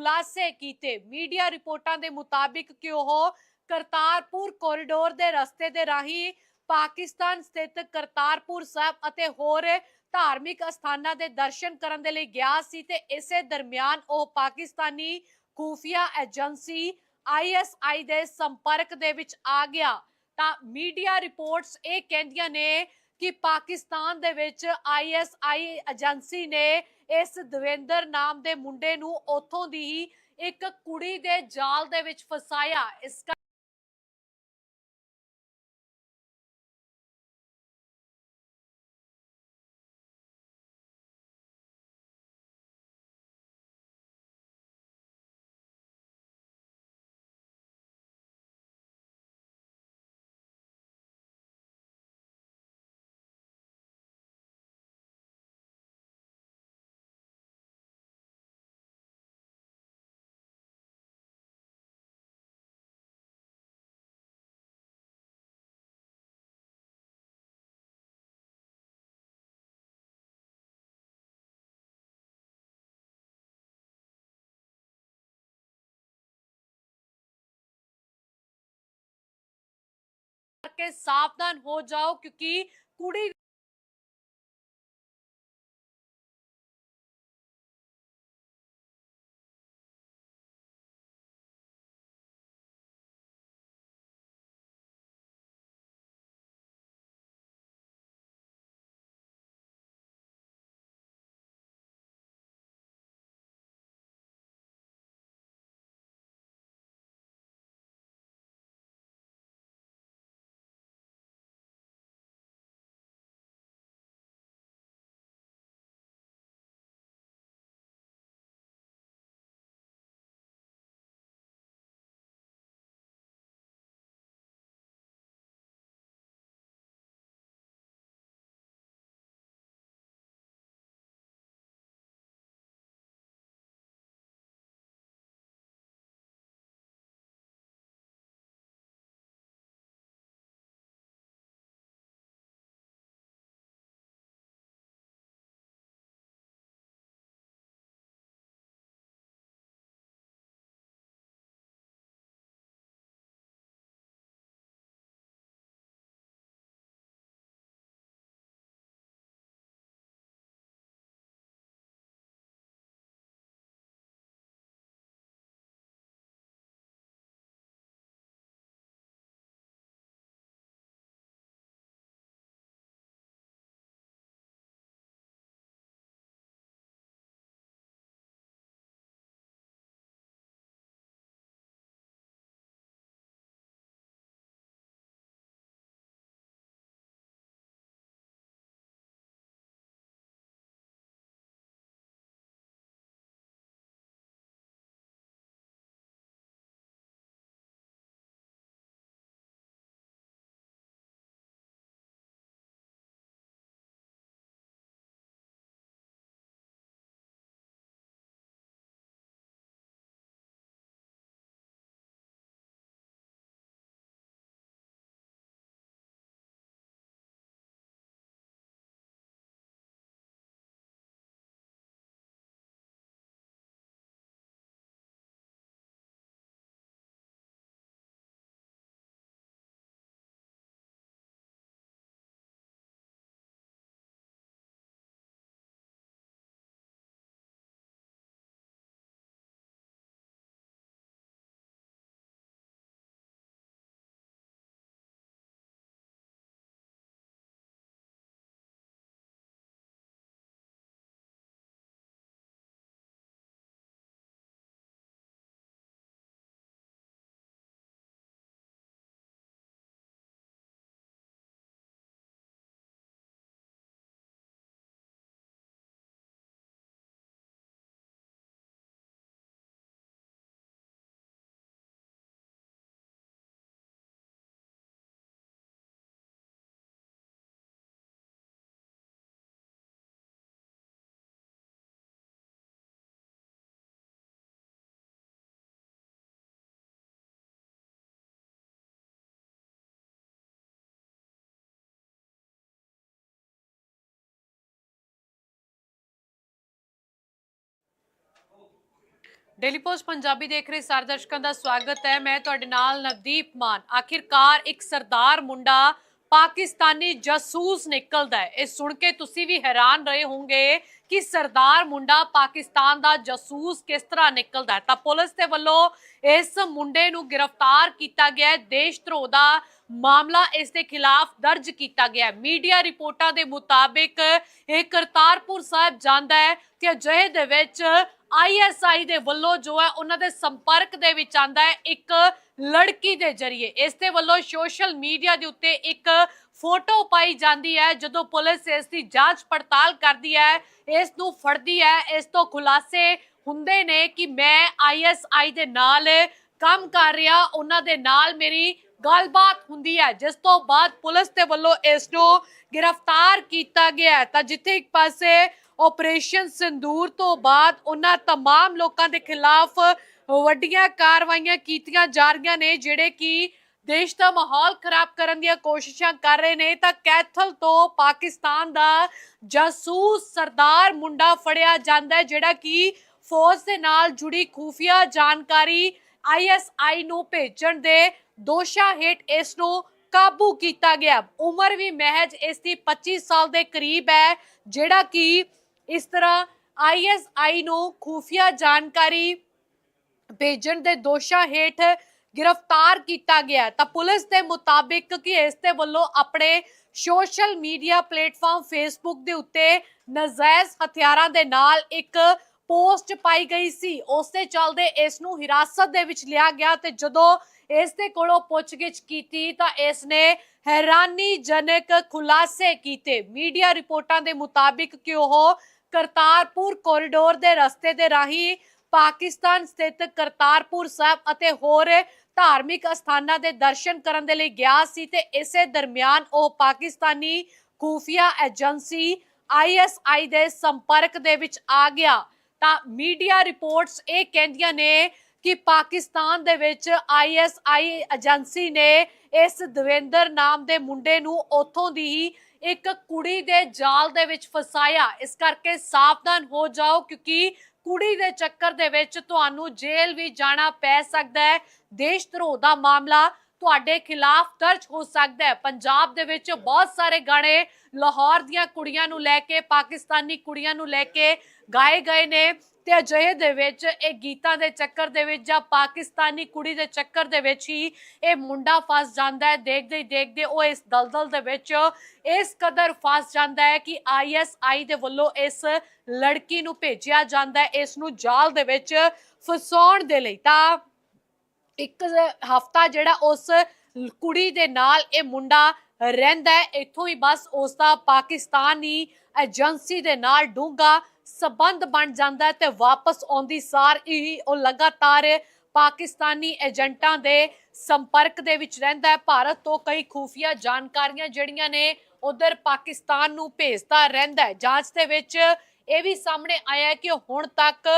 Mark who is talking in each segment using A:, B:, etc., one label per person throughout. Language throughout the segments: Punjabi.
A: ਖੁਲਾਸੇ ਕੀਤੇ। ਮੀਡੀਆ ਰਿਪੋਰਟਾਂ ਦੇ ਮੁਤਾਬਿਕ ਕਿ ਉਹ ਕਰਤਾਰਪੁਰ ਕੋਰੀਡੋਰ ਦੇ ਰਸਤੇ ਦੇ ਰਾਹੀਂ ਪਾਕਿਸਤਾਨ ਸਥਿਤ ਕਰਤਾਰਪੁਰ ਸਾਹਿਬ ਅਤੇ ਹੋਰ ਧਾਰਮਿਕ ਅਸਥਾਨਾਂ ਦੇ ਦਰਸ਼ਨ ਕਰਨ ਦੇ ਲਈ ਗਿਆ ਸੀ ਤੇ ਇਸੇ ਦਰਮਿਆਨ ਉਹ ਪਾਕਿਸਤਾਨੀ ਖੂਫੀਆ ਏਜੰਸੀ ਆਈਐਸਆਈ ਦੇ ਸੰਪਰਕ ਦੇ ਵਿੱਚ ਆ ਗਿਆ। ਤਾਂ ਮੀਡੀਆ ਰਿਪੋਰਟਸ ਇਹ ਕਹਿੰਦੀਆਂ ਨੇ ਕਿ ਪਾਕਿਸਤਾਨ ਦੇ ਵਿੱਚ ਆਈਐਸਆਈ ਏਜੰਸੀ ਨੇ ਇਸ ਦਵਿੰਦਰ ਨਾਮ ਦੇ ਮੁੰਡੇ ਨੂੰ ਉੱਥੋਂ ਦੀ ਹੀ ਇੱਕ ਕੁੜੀ ਦੇ ਜਾਲ ਦੇ ਵਿੱਚ ਫਸਾਇਆ। ਇਸ ਕਰਕੇ ਸਾਵਧਾਨ ਹੋ ਜਾਓ ਕਿਉਂਕਿ ਕੁੜੀ ਡੇਲੀ ਪੋਸਟ ਪੰਜਾਬੀ ਦੇਖ ਰਹੇ ਸਾਰੇ ਦਰਸ਼ਕਾਂ ਦਾ ਸਵਾਗਤ ਹੈ। ਮੈਂ ਤੁਹਾਡੇ ਨਾਲ ਨਵਦੀਪ ਮਾਨ। ਆਖਿਰਕਾਰ ਇੱਕ ਸਰਦਾਰ ਮੁੰਡਾ ਪਾਕਿਸਤਾਨੀ ਜਾਸੂਸ ਨਿਕਲਦਾ ਹੈ। ਇਹ ਸੁਣ ਕੇ ਤੁਸੀਂ ਵੀ ਹੈਰਾਨ ਰਹੇ ਹੋਵੋਗੇ ਕਿ ਸਰਦਾਰ ਮੁੰਡਾ ਪਾਕਿਸਤਾਨ ਦਾ ਜਾਸੂਸ ਕਿਸ ਤਰ੍ਹਾਂ ਨਿਕਲਦਾ ਹੈ? ਤਾਂ ਪੁਲਿਸ ਦੇ ਵੱਲੋਂ ਇਸ ਮੁੰਡੇ ਨੂੰ ਗ੍ਰਿਫਤਾਰ ਕੀਤਾ ਗਿਆ ਹੈ। ਦੇਸ਼ ਧਰੋਹ ਦਾ ਮਾਮਲਾ ਇਸ ਦੇ ਖਿਲਾਫ ਦਰਜ ਕੀਤਾ ਗਿਆ ਹੈ। ਮੀਡੀਆ ਰਿਪੋਰਟਾਂ ਦੇ ਮੁਤਾਬਿਕ ਇਹ ਕਰਤਾਰਪੁਰ ਸਾਹਿਬ ਜਾਂਦਾ ਹੈ ਤੇ ਅਜਿਹੇ ਦੇ ਵਿੱਚ ਆਈਐਸਆਈ ਦੇ ਵੱਲੋਂ ਜੋ ਹੈ ਉਹਨਾਂ ਦੇ ਸੰਪਰਕ ਦੇ ਵਿੱਚ ਆਂਦਾ ਹੈ ਇੱਕ ਲੜਕੀ ਦੇ ਜ਼ਰੀਏ। ਇਸ ਦੇ ਵੱਲੋਂ ਸੋਸ਼ਲ ਮੀਡੀਆ ਦੇ ਉੱਤੇ ਇੱਕ ਫੋਟੋ ਪਾਈ ਜਾਂਦੀ ਹੈ ਜਦੋਂ ਪੁਲਿਸ ਇਸ ਦੀ ਜਾਂਚ ਪੜਤਾਲ ਕਰਦੀ ਹੈ ਇਸ ਨੂੰ ਫੜਦੀ ਹੈ ਇਸ ਤੋਂ ਖੁਲਾਸੇ ਹੁੰਦੇ ਨੇ ਕਿ ਮੈਂ ਆਈਐਸਆਈ ਦੇ ਨਾਲ ਕੰਮ ਕਰ ਰਿਹਾ ਉਹਨਾਂ ਦੇ ਨਾਲ ਮੇਰੀ ਗੱਲਬਾਤ ਹੁੰਦੀ ਹੈ ਜਿਸ ਤੋਂ ਬਾਅਦ ਪੁਲਿਸ ਦੇ ਵੱਲੋਂ ਇਸ ਨੂੰ ਗ੍ਰਿਫਤਾਰ ਕੀਤਾ ਗਿਆ ਹੈ। ਤਾਂ ਜਿੱਥੇ ਇੱਕ ਪਾਸੇ ਆਪਰੇਸ਼ਨ ਸਿੰਦੂਰ ਤੋਂ ਬਾਅਦ ਉਹਨਾਂ तमाम ਲੋਕਾਂ ਦੇ ਖਿਲਾਫ ਵੱਡੀਆਂ ਕਾਰਵਾਈਆਂ ਕੀਤੀਆਂ ਜਾ ਰਹੀਆਂ ਨੇ ਜਿਹੜੇ ਕਿ ਦੇਸ਼ ਦਾ ਮਾਹੌਲ ਖਰਾਬ ਕਰਨ ਦੀਆਂ ਕੋਸ਼ਿਸ਼ਾਂ ਕਰ ਰਹੇ ਨੇ, ਤਾਂ ਕੈਥਲ ਤੋਂ ਪਾਕਿਸਤਾਨ ਦਾ ਜਾਸੂਸ ਸਰਦਾਰ ਮੁੰਡਾ ਫੜਿਆ ਜਾਂਦਾ ਹੈ, ਜਿਹੜਾ ਕਿ ਫੌਜ ਦੇ ਨਾਲ ਜੁੜੀ ਖੂਫੀਆ ਜਾਣਕਾਰੀ ਆਈਐਸਆਈ ਨੂੰ ਭੇਜਣ ਦੇ ਦੋਸ਼ਾਂ ਹੇਠ ਇਸ ਨੂੰ ਕਾਬੂ ਕੀਤਾ ਗਿਆ। ਉਮਰ ਵੀ ਮਹਿਜ ਇਸ ਦੀ 25 ਸਾਲ ਦੇ ਕਰੀਬ ਹੈ, ਜਿਹੜਾ ਕਿ ਇਸ ਤਰ੍ਹਾਂ ਆਈਐਸਆਈ ਨੂੰ ਖੂਫੀਆ ਜਾਣਕਾਰੀ ਭੇਜਣ ਦੇ ਦੋਸ਼ਾਂ ਹੇਠ ਗ੍ਰਿਫਤਾਰ ਕੀਤਾ ਗਿਆ ਤਾਂ ਪੁਲਿਸ ਦੇ ਮੁਤਾਬਿਕ ਕਿ ਇਸ ਦੇ ਵੱਲੋਂ ਆਪਣੇ ਸੋਸ਼ਲ ਮੀਡੀਆ ਪਲੇਟਫਾਰਮ ਫੇਸਬੁੱਕ ਦੇ ਉੱਤੇ ਨਜਾਇਜ਼ ਹਥਿਆਰਾਂ ਦੇ ਨਾਲ ਇੱਕ ਪੋਸਟ ਪਾਈ ਗਈ ਸੀ। ਉਸ ਦੇ ਚੱਲਦੇ ਇਸ ਨੂੰ ਹਿਰਾਸਤ ਦੇ ਵਿੱਚ ਲਿਆ ਗਿਆ ਤੇ ਜਦੋਂ ਇਸ ਦੇ ਕੋਲੋਂ ਪੁੱਛਗਿੱਛ ਕੀਤੀ ਤਾਂ ਇਸ ਨੇ ਹੈਰਾਨੀਜਨਕ ਖੁਲਾਸੇ ਕੀਤੇ। ਮੀਡੀਆ ਰਿਪੋਰਟਾਂ ਦੇ ਮੁਤਾਬਿਕ ਕਿ ਉਹ ਕਰਤਾਰਪੁਰ ਕੋਰੀਡੋਰ ਦੇ ਰਸਤੇ ਦੇ ਰਾਹੀਂ ਪਾਕਿਸਤਾਨ ਸਥਿਤ ਕਰਤਾਰਪੁਰ ਸਾਹਿਬ ਅਤੇ ਹੋਰ ਧਾਰਮਿਕ ਅਸਥਾਨਾਂ ਦੇ ਦਰਸ਼ਨ ਕਰਨ ਦੇ ਲਈ ਗਿਆ ਸੀ ਤੇ ਇਸੇ ਦਰਮਿਆਨ ਉਹ ਪਾਕਿਸਤਾਨੀ ਖੂਫੀਆ ਏਜੰਸੀ ਆਈਐਸਆਈ ਦੇ ਸੰਪਰਕ ਦੇ ਵਿੱਚ ਆ ਗਿਆ। ਤਾਂ ਮੀਡੀਆ ਰਿਪੋਰਟਸ ਇਹ ਕਹਿੰਦੀਆਂ ਨੇ ਕਿ ਪਾਕਿਸਤਾਨ ਦੇ ਵਿੱਚ ਆਈਐਸਆਈ ਏਜੰਸੀ ਨੇ ਇਸ ਦਵਿੰਦਰ ਨਾਮ ਦੇ ਮੁੰਡੇ ਨੂੰ ਉੱਥੋਂ ਦੀ ਹੀ ਇੱਕ ਕੁੜੀ ਦੇ ਜਾਲ ਦੇ ਵਿੱਚ ਫਸਾਇਆ। ਇਸ ਕਰਕੇ ਸਾਵਧਾਨ ਹੋ ਜਾਓ ਕਿਉਂਕਿ ਕੁੜੀ ਦੇ ਚੱਕਰ ਦੇ ਵਿੱਚ ਤੁਹਾਨੂੰ ਜੇਲ੍ਹ ਵੀ ਜਾਣਾ ਪੈ ਸਕਦਾ ਹੈ। ਦੇਸ਼ ਧਰੋਹ ਦਾ ਮਾਮਲਾ ਤੁਹਾਡੇ ਖਿਲਾਫ ਦਰਜ ਹੋ ਸਕਦਾ ਹੈ। ਪੰਜਾਬ ਦੇ ਵਿੱਚ ਬਹੁਤ ਸਾਰੇ ਗਾਣੇ ਲਾਹੌਰ ਦੀਆਂ ਕੁੜੀਆਂ ਨੂੰ ਲੈ ਕੇ, ਪਾਕਿਸਤਾਨੀ ਕੁੜੀਆਂ ਨੂੰ ਲੈ ਕੇ ਗਾਏ ਗਏ ਨੇ। ਤੇ ਅਜਿਹੇ ਦੇ ਵਿੱਚ, ਇਹ ਗੀਤਾਂ ਦੇ ਚੱਕਰ ਦੇ ਵਿੱਚ ਜਾਂ ਪਾਕਿਸਤਾਨੀ ਕੁੜੀ ਦੇ ਚੱਕਰ ਦੇ ਵਿੱਚ ਹੀ ਇਹ ਮੁੰਡਾ ਫਸ ਜਾਂਦਾ ਹੈ। ਦੇਖਦੇ ਹੀ ਦੇਖਦੇ ਉਹ ਇਸ ਦਲਦਲ ਦੇ ਵਿੱਚ ਇਸ ਕਦਰ ਫਸ ਜਾਂਦਾ ਹੈ ਕਿ ਆਈਐਸਆਈ ਦੇ ਵੱਲੋਂ ਇਸ ਲੜਕੀ ਨੂੰ ਭੇਜਿਆ ਜਾਂਦਾ ਹੈ। ਇਸ ਨੂੰ ਜਾਲ ਦੇ ਵਿੱਚ ਫਸਾਉਣ ਦੇ ਲਈ ਤਾਂ ਇੱਕ ਹਫਤਾ ਜਿਹੜਾ ਉਸ ਕੁੜੀ ਦੇ ਨਾਲ ਇਹ ਮੁੰਡਾ ਰਹਿੰਦਾ ਹੈ। ਇੱਥੋਂ ਹੀ ਬਸ ਉਸ ਦਾ ਪਾਕਿਸਤਾਨੀ ਏਜੰਸੀ ਦੇ ਨਾਲ ਡੂੰਗਾ ਸਬੰਧ ਬਣ ਜਾਂਦਾ ਹੈ ਤੇ ਵਾਪਸ ਆਉਂਦੀ ਸਾਰ ਹੀ ਉਹ ਲਗਾਤਾਰ ਪਾਕਿਸਤਾਨੀ ਏਜੰਟਾਂ ਦੇ ਸੰਪਰਕ ਦੇ ਵਿੱਚ ਰਹਿੰਦਾ ਹੈ। ਭਾਰਤ ਤੋਂ ਕਈ ਖੂਫੀਆ ਜਾਣਕਾਰੀਆਂ ਜਿਹੜੀਆਂ ਨੇ ਉਧਰ ਪਾਕਿਸਤਾਨ ਨੂੰ ਭੇਜਦਾ ਰਹਿੰਦਾ ਹੈ। ਜਾਂਚ ਦੇ ਵਿੱਚ ਇਹ ਵੀ ਸਾਹਮਣੇ ਆਇਆ ਕਿ ਹੁਣ ਤੱਕ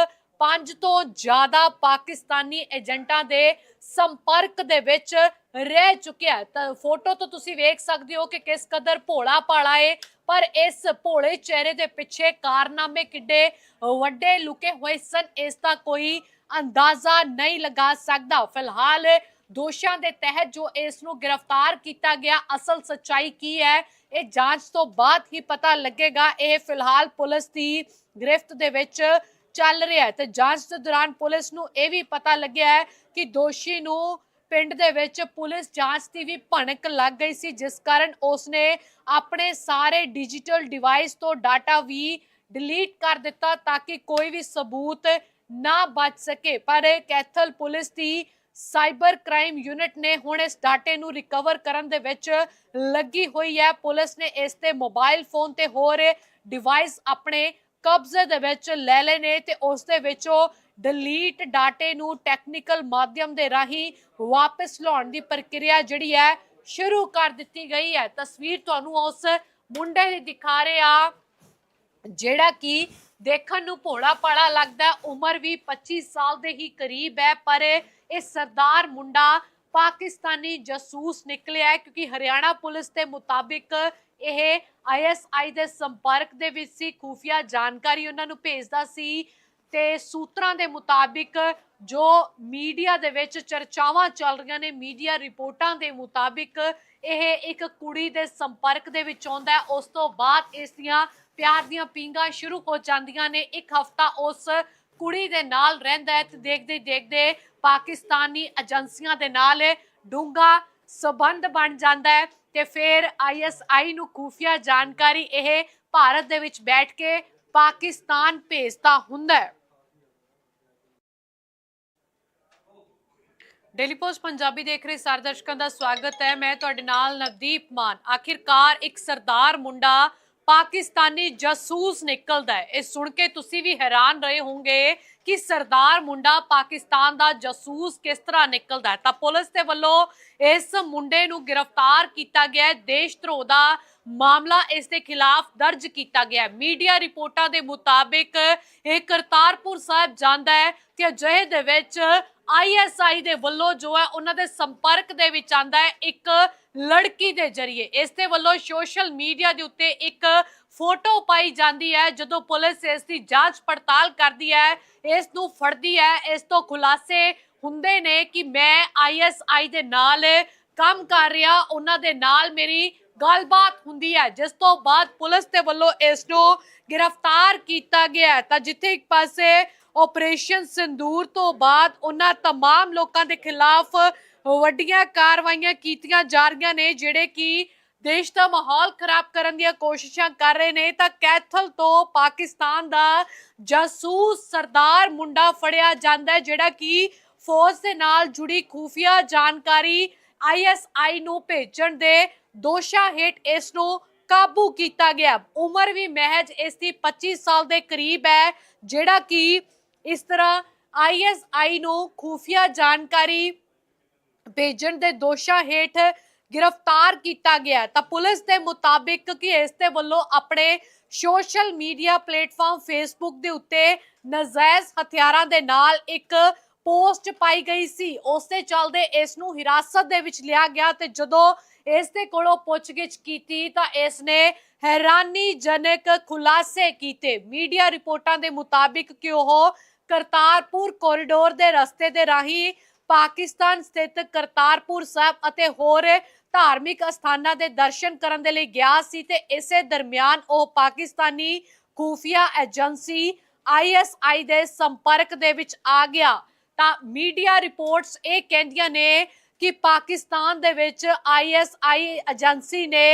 A: ਪੰਜ ਤੋਂ ਜ਼ਿਆਦਾ ਪਾਕਿਸਤਾਨੀ ਏਜੰਟਾਂ ਦੇ ਸੰਪਰਕ ਦੇ ਵਿੱਚ ਰਹਿ ਚੁੱਕਿਆ ਤਾਂ ਫੋਟੋ ਤੋਂ ਤੁਸੀਂ ਵੇਖ ਸਕਦੇ ਹੋ ਕਿ ਕਿਸ ਕਦਰ ਭੋਲਾ ਭਾਲਾ ਏ, ਪਰ ਇਸ ਭੋਲੇ ਚਿਹਰੇ ਦੇ ਪਿੱਛੇ ਕਾਰਨਾਮੇ ਕਿੱਡੇ ਵੱਡੇ ਲੁਕੇ ਹੋਏ ਸਨ, ਇਸ ਦਾ ਕੋਈ ਅੰਦਾਜ਼ਾ ਨਹੀਂ ਲਗਾ ਸਕਦਾ। ਫਿਲਹਾਲ ਦੋਸ਼ਾਂ ਦੇ ਤਹਿਤ ਜੋ ਇਸ ਨੂੰ ਗ੍ਰਿਫਤਾਰ ਕੀਤਾ ਗਿਆ, ਅਸਲ ਸੱਚਾਈ ਕੀ ਹੈ, ਇਹ ਜਾਂਚ ਤੋਂ ਬਾਅਦ ਹੀ ਪਤਾ ਲੱਗੇਗਾ। ਇਹ ਫਿਲਹਾਲ ਪੁਲਿਸ ਦੀ ਗ੍ਰਿਫਤ ਦੇ ਵਿੱਚ ਚੱਲ ਰਿਹਾ ਹੈ। ਤੇ ਜਾਂਚ ਦੇ ਦੌਰਾਨ ਪੁਲਿਸ ਨੂੰ ਇਹ ਵੀ ਪਤਾ ਲੱਗਿਆ ਹੈ ਕਿ ਦੋਸ਼ੀ ਨੂੰ ਪਿੰਡ ਦੇ ਵਿੱਚ ਪੁਲਿਸ ਜਾਂਚ ਦੀ ਵੀ ਭਣਕ ਲੱਗ ਗਈ ਸੀ, ਜਿਸ ਕਾਰਨ ਉਸਨੇ ਆਪਣੇ ਸਾਰੇ ਡਿਜੀਟਲ ਡਿਵਾਈਸ ਤੋਂ ਡਾਟਾ ਵੀ ਡਿਲੀਟ ਕਰ ਦਿੱਤਾ ਤਾਂ ਕਿ ਕੋਈ ਵੀ ਸਬੂਤ ਨਾ ਬਚ ਸਕੇ। ਪਰ ਕੈਥਲ ਪੁਲਿਸ ਦੀ ਸਾਈਬਰ ਕ੍ਰਾਈਮ ਯੂਨਿਟ ਨੇ ਹੁਣ ਇਸ ਡਾਟੇ ਨੂੰ ਰਿਕਵਰ ਕਰਨ ਦੇ ਵਿੱਚ ਲੱਗੀ ਹੋਈ ਹੈ। ਪੁਲਿਸ ਨੇ ਇਸ ਤੇ ਮੋਬਾਈਲ ਫੋਨ ਤੇ ਹੋਰ ਡਿਵਾਈਸ ਆਪਣੇ ਕਬਜ਼ੇ ਦੇ ਵਿੱਚ ਲੈ ਲਏ ਨੇ ਤੇ ਉਸ ਦੇ ਵਿੱਚੋਂ ਡਿਲੀਟ ਡਾਟੇ ਨੂੰ ਟੈਕਨੀਕਲ ਮਾਧਿਅਮ ਦੇ ਰਾਹੀਂ ਵਾਪਸ ਲਾਉਣ ਦੀ ਪ੍ਰਕਿਰਿਆ ਜਿਹੜੀ ਹੈ ਸ਼ੁਰੂ ਕਰ ਦਿੱਤੀ ਗਈ ਹੈ। ਤਸਵੀਰ ਤੁਹਾਨੂੰ ਉਸ ਮੁੰਡੇ ਦੀ ਦਿਖਾ ਰਹੇ ਆ ਜਿਹੜਾ ਕਿ ਦੇਖਣ ਨੂੰ ਭੋਲਾ ਪਾਲਾ ਲੱਗਦਾ ਉਮਰ ਵੀ 25 ਸਾਲ ਦੇ ਹੀ ਕਰੀਬ ਹੈ, ਪਰ ਇਹ ਸਰਦਾਰ ਮੁੰਡਾ ਪਾਕਿਸਤਾਨੀ ਜਾਸੂਸ ਨਿਕਲਿਆ ਕਿਉਂਕਿ ਹਰਿਆਣਾ ਪੁਲਿਸ ਦੇ ਮੁਤਾਬਿਕ ਇਹ ਆਈਐਸਆਈ ਦੇ ਸੰਪਰਕ ਦੇ ਵਿੱਚ ਸੀ, ਖੂਫੀਆ ਜਾਣਕਾਰੀ ਉਹਨਾਂ ਨੂੰ ਭੇਜਦਾ ਸੀ ਤੇ ਸੂਤਰਾਂ ਦੇ ਮੁਤਾਬਿਕ ਜੋ ਮੀਡੀਆ ਦੇ ਵਿੱਚ ਚਰਚਾਵਾਂ ਚੱਲ ਰਹੀਆਂ ਨੇ, ਮੀਡੀਆ ਰਿਪੋਰਟਾਂ ਦੇ ਮੁਤਾਬਿਕ ਇਹ ਇੱਕ ਕੁੜੀ ਦੇ ਸੰਪਰਕ ਦੇ ਵਿੱਚ ਆਉਂਦਾ ਹੈ। ਉਸ ਤੋਂ ਬਾਅਦ ਇਸ ਦੀਆਂ ਪਿਆਰ ਦੀਆਂ ਪਿੰਗਾਂ ਸ਼ੁਰੂ ਹੋ ਜਾਂਦੀਆਂ ਨੇ। ਇੱਕ ਹਫਤਾ ਉਸ ਕੁੜੀ ਦੇ ਨਾਲ ਰਹਿੰਦਾ ਹੈ ਤੇ ਦੇਖਦੇ ਦੇਖਦੇ ਪਾਕਿਸਤਾਨੀ ਏਜੰਸੀਆਂ ਦੇ ਨਾਲ ਡੂੰਗਾ ਸਬੰਧ ਬਣ ਜਾਂਦਾ ਹੈ ਤੇ ਫਿਰ ਆਈਐਸਆਈ ਨੂੰ ਖੂਫੀਆ ਜਾਣਕਾਰੀ ਇਹ ਭਾਰਤ ਦੇ ਵਿੱਚ ਬੈਠ ਕੇ ਪਾਕਿਸਤਾਨ ਭੇਜਦਾ ਹੁੰਦਾ ਹੈ। ਡੇਲੀ ਪੋਸਟ ਪੰਜਾਬੀ ਦੇਖ ਰਹੇ ਸਾਰੇ ਦਰਸ਼ਕਾਂ ਦਾ ਸਵਾਗਤ ਹੈ। ਮੈਂ ਤੁਹਾਡੇ ਨਾਲ ਨਵਦੀਪ ਮਾਨ। ਆਖਿਰਕਾਰ ਇੱਕ ਸਰਦਾਰ ਮੁੰਡਾ ਪਾਕਿਸਤਾਨੀ ਜਾਸੂਸ ਨਿਕਲਦਾ ਹੈ। ਇਹ ਸੁਣ ਕੇ ਤੁਸੀਂ ਵੀ ਹੈਰਾਨ ਰਹੇ ਹੋਵੋਗੇ ਕਿ ਸਰਦਾਰ ਮੁੰਡਾ ਪਾਕਿਸਤਾਨ ਦਾ ਜਾਸੂਸ ਕਿਸ ਤਰ੍ਹਾਂ ਨਿਕਲਦਾ ਹੈ। ਤਾਂ ਪੁਲਿਸ ਦੇ ਵੱਲੋਂ ਇਸ ਮੁੰਡੇ ਨੂੰ ਗ੍ਰਿਫਤਾਰ ਕੀਤਾ ਗਿਆ ਹੈ। ਦੇਸ਼ ਧਰੋਹ ਦਾ ਮਾਮਲਾ ਇਸ ਦੇ ਖਿਲਾਫ ਦਰਜ ਕੀਤਾ ਗਿਆ ਹੈ। ਮੀਡੀਆ ਰਿਪੋਰਟਾਂ ਦੇ ਮੁਤਾਬਿਕ ਇਹ ਕਰਤਾਰਪੁਰ ਸਾਹਿਬ ਜਾਂਦਾ ਹੈ ਤੇ ਅਜਿਹੇ ਦੇ ਵਿੱਚ ਆਈਐਸਆਈ ਦੇ ਵੱਲੋਂ ਜੋ ਹੈ ਉਹਨਾਂ ਦੇ ਸੰਪਰਕ ਦੇ ਵਿੱਚ ਆਂਦਾ ਹੈ ਇੱਕ ਲੜਕੀ ਦੇ ਜ਼ਰੀਏ। ਇਸ ਦੇ ਵੱਲੋਂ ਸੋਸ਼ਲ ਮੀਡੀਆ ਦੇ ਉੱਤੇ ਇੱਕ ਫੋਟੋ ਪਾਈ ਜਾਂਦੀ ਹੈ, ਜਦੋਂ ਪੁਲਿਸ ਇਸ ਦੀ ਜਾਂਚ ਪੜਤਾਲ ਕਰਦੀ ਹੈ, ਇਸ ਨੂੰ ਫੜਦੀ ਹੈ, ਇਸ ਤੋਂ ਖੁਲਾਸੇ ਹੁੰਦੇ ਨੇ ਕਿ ਮੈਂ ਆਈਐਸਆਈ ਦੇ ਨਾਲ ਕੰਮ ਕਰ ਰਿਹਾ, ਉਹਨਾਂ ਦੇ ਨਾਲ ਮੇਰੀ ਗੱਲਬਾਤ ਹੁੰਦੀ ਹੈ। ਜਿਸ ਤੋਂ ਬਾਅਦ ਪੁਲਿਸ ਦੇ ਵੱਲੋਂ ਇਸ ਨੂੰ ਗ੍ਰਿਫਤਾਰ ਕੀਤਾ ਗਿਆ ਤਾਂ ਜਿੱਥੇ ਇੱਕ ਪਾਸੇ ਆਪਰੇਸ਼ਨ ਸਿੰਦੂਰ ਤੋਂ ਬਾਅਦ ਉਹਨਾਂ तमाम ਲੋਕਾਂ ਦੇ ਖਿਲਾਫ ਵੱਡੀਆਂ ਕਾਰਵਾਈਆਂ ਕੀਤੀਆਂ ਜਾ ਰਹੀਆਂ ਨੇ ਜਿਹੜੇ ਕਿ ਦੇਸ਼ ਦਾ ਮਾਹੌਲ ਖਰਾਬ ਕਰਨ ਦੀਆਂ ਕੋਸ਼ਿਸ਼ਾਂ ਕਰ ਰਹੇ ਨੇ ਤਾਂ ਕੈਥਲ ਤੋਂ ਪਾਕਿਸਤਾਨ ਦਾ ਜਾਸੂਸ ਸਰਦਾਰ ਮੁੰਡਾ ਫੜਿਆ ਜਾਂਦਾ ਹੈ ਜਿਹੜਾ ਕਿ ਫੌਜ ਦੇ ਨਾਲ ਜੁੜੀ ਖੂਫੀਆ ਜਾਣਕਾਰੀ ਆਈਐਸਆਈ ਨੂੰ ਭੇਜਣ ਦੇ ਦੋਸ਼ਾਂ ਹੇਠ ਇਸ ਨੂੰ ਕਾਬੂ ਕੀਤਾ ਗਿਆ ਉਮਰ ਵੀ ਮਹਿਜ ਇਸ ਦੀ 25 ਸਾਲ ਦੇ ਕਰੀਬ ਹੈ ਜਿਹੜਾ ਕਿ ਇਸ ਤਰ੍ਹਾਂ ਆਈਐਸਆਈ ਨੂੰ ਖੂਫੀਆ ਜਾਣਕਾਰੀ ਭੇਜਣ ਦੇ ਦੋਸ਼ਾਂ ਹੇਠ ਗ੍ਰਿਫਤਾਰ ਕੀਤਾ ਗਿਆ ਤਾਂ ਪੁਲਿਸ ਦੇ ਮੁਤਾਬਿਕ ਕਿ ਇਸ ਦੇ ਵੱਲੋਂ ਆਪਣੇ ਸੋਸ਼ਲ ਮੀਡੀਆ ਪਲੇਟਫਾਰਮ ਫੇਸਬੁੱਕ ਦੇ ਉੱਤੇ ਨਜਾਇਜ਼ ਹਥਿਆਰਾਂ ਦੇ ਨਾਲ ਇੱਕ ਪੋਸਟ ਪਾਈ ਗਈ ਸੀ। ਉਸ ਦੇ ਚੱਲਦੇ ਇਸ ਨੂੰ ਹਿਰਾਸਤ ਦੇ ਵਿੱਚ ਲਿਆ ਗਿਆ ਤੇ ਜਦੋਂ ਇਸ ਦੇ ਕੋਲੋਂ ਪੁੱਛਗਿੱਛ ਕੀਤੀ ਤਾਂ ਇਸ ਨੇ ਹੈਰਾਨੀਜਨਕ ਖੁਲਾਸੇ ਕੀਤੇ। ਮੀਡੀਆ ਰਿਪੋਰਟਾਂ ਦੇ ਮੁਤਾਬਿਕ ਕਿ ਉਹ ਕਰਤਾਰਪੁਰ ਕੋਰੀਡੋਰ ਦੇ ਰਸਤੇ ਦੇ ਰਾਹੀਂ ਪਾਕਿਸਤਾਨ ਸਥਿਤ ਕਰਤਾਰਪੁਰ ਸਾਹਿਬ ਅਤੇ ਹੋਰ ਧਾਰਮਿਕ ਅਸਥਾਨਾਂ ਦੇ ਦਰਸ਼ਨ ਕਰਨ ਦੇ ਲਈ ਗਿਆ ਸੀ ਤੇ ਇਸੇ ਦਰਮਿਆਨ ਉਹ ਪਾਕਿਸਤਾਨੀ ਖੂਫੀਆ ਏਜੰਸੀ ਆਈਐਸਆਈ ਦੇ ਸੰਪਰਕ ਦੇ ਵਿੱਚ ਆ ਗਿਆ। ਤਾਂ ਮੀਡੀਆ ਰਿਪੋਰਟਸ ਇਹ ਕਹਿੰਦੀਆਂ ਨੇ ਕਿ ਪਾਕਿਸਤਾਨ ਦੇ ਵਿੱਚ ਆਈਐਸਆਈ ਏਜੰਸੀ ਨੇ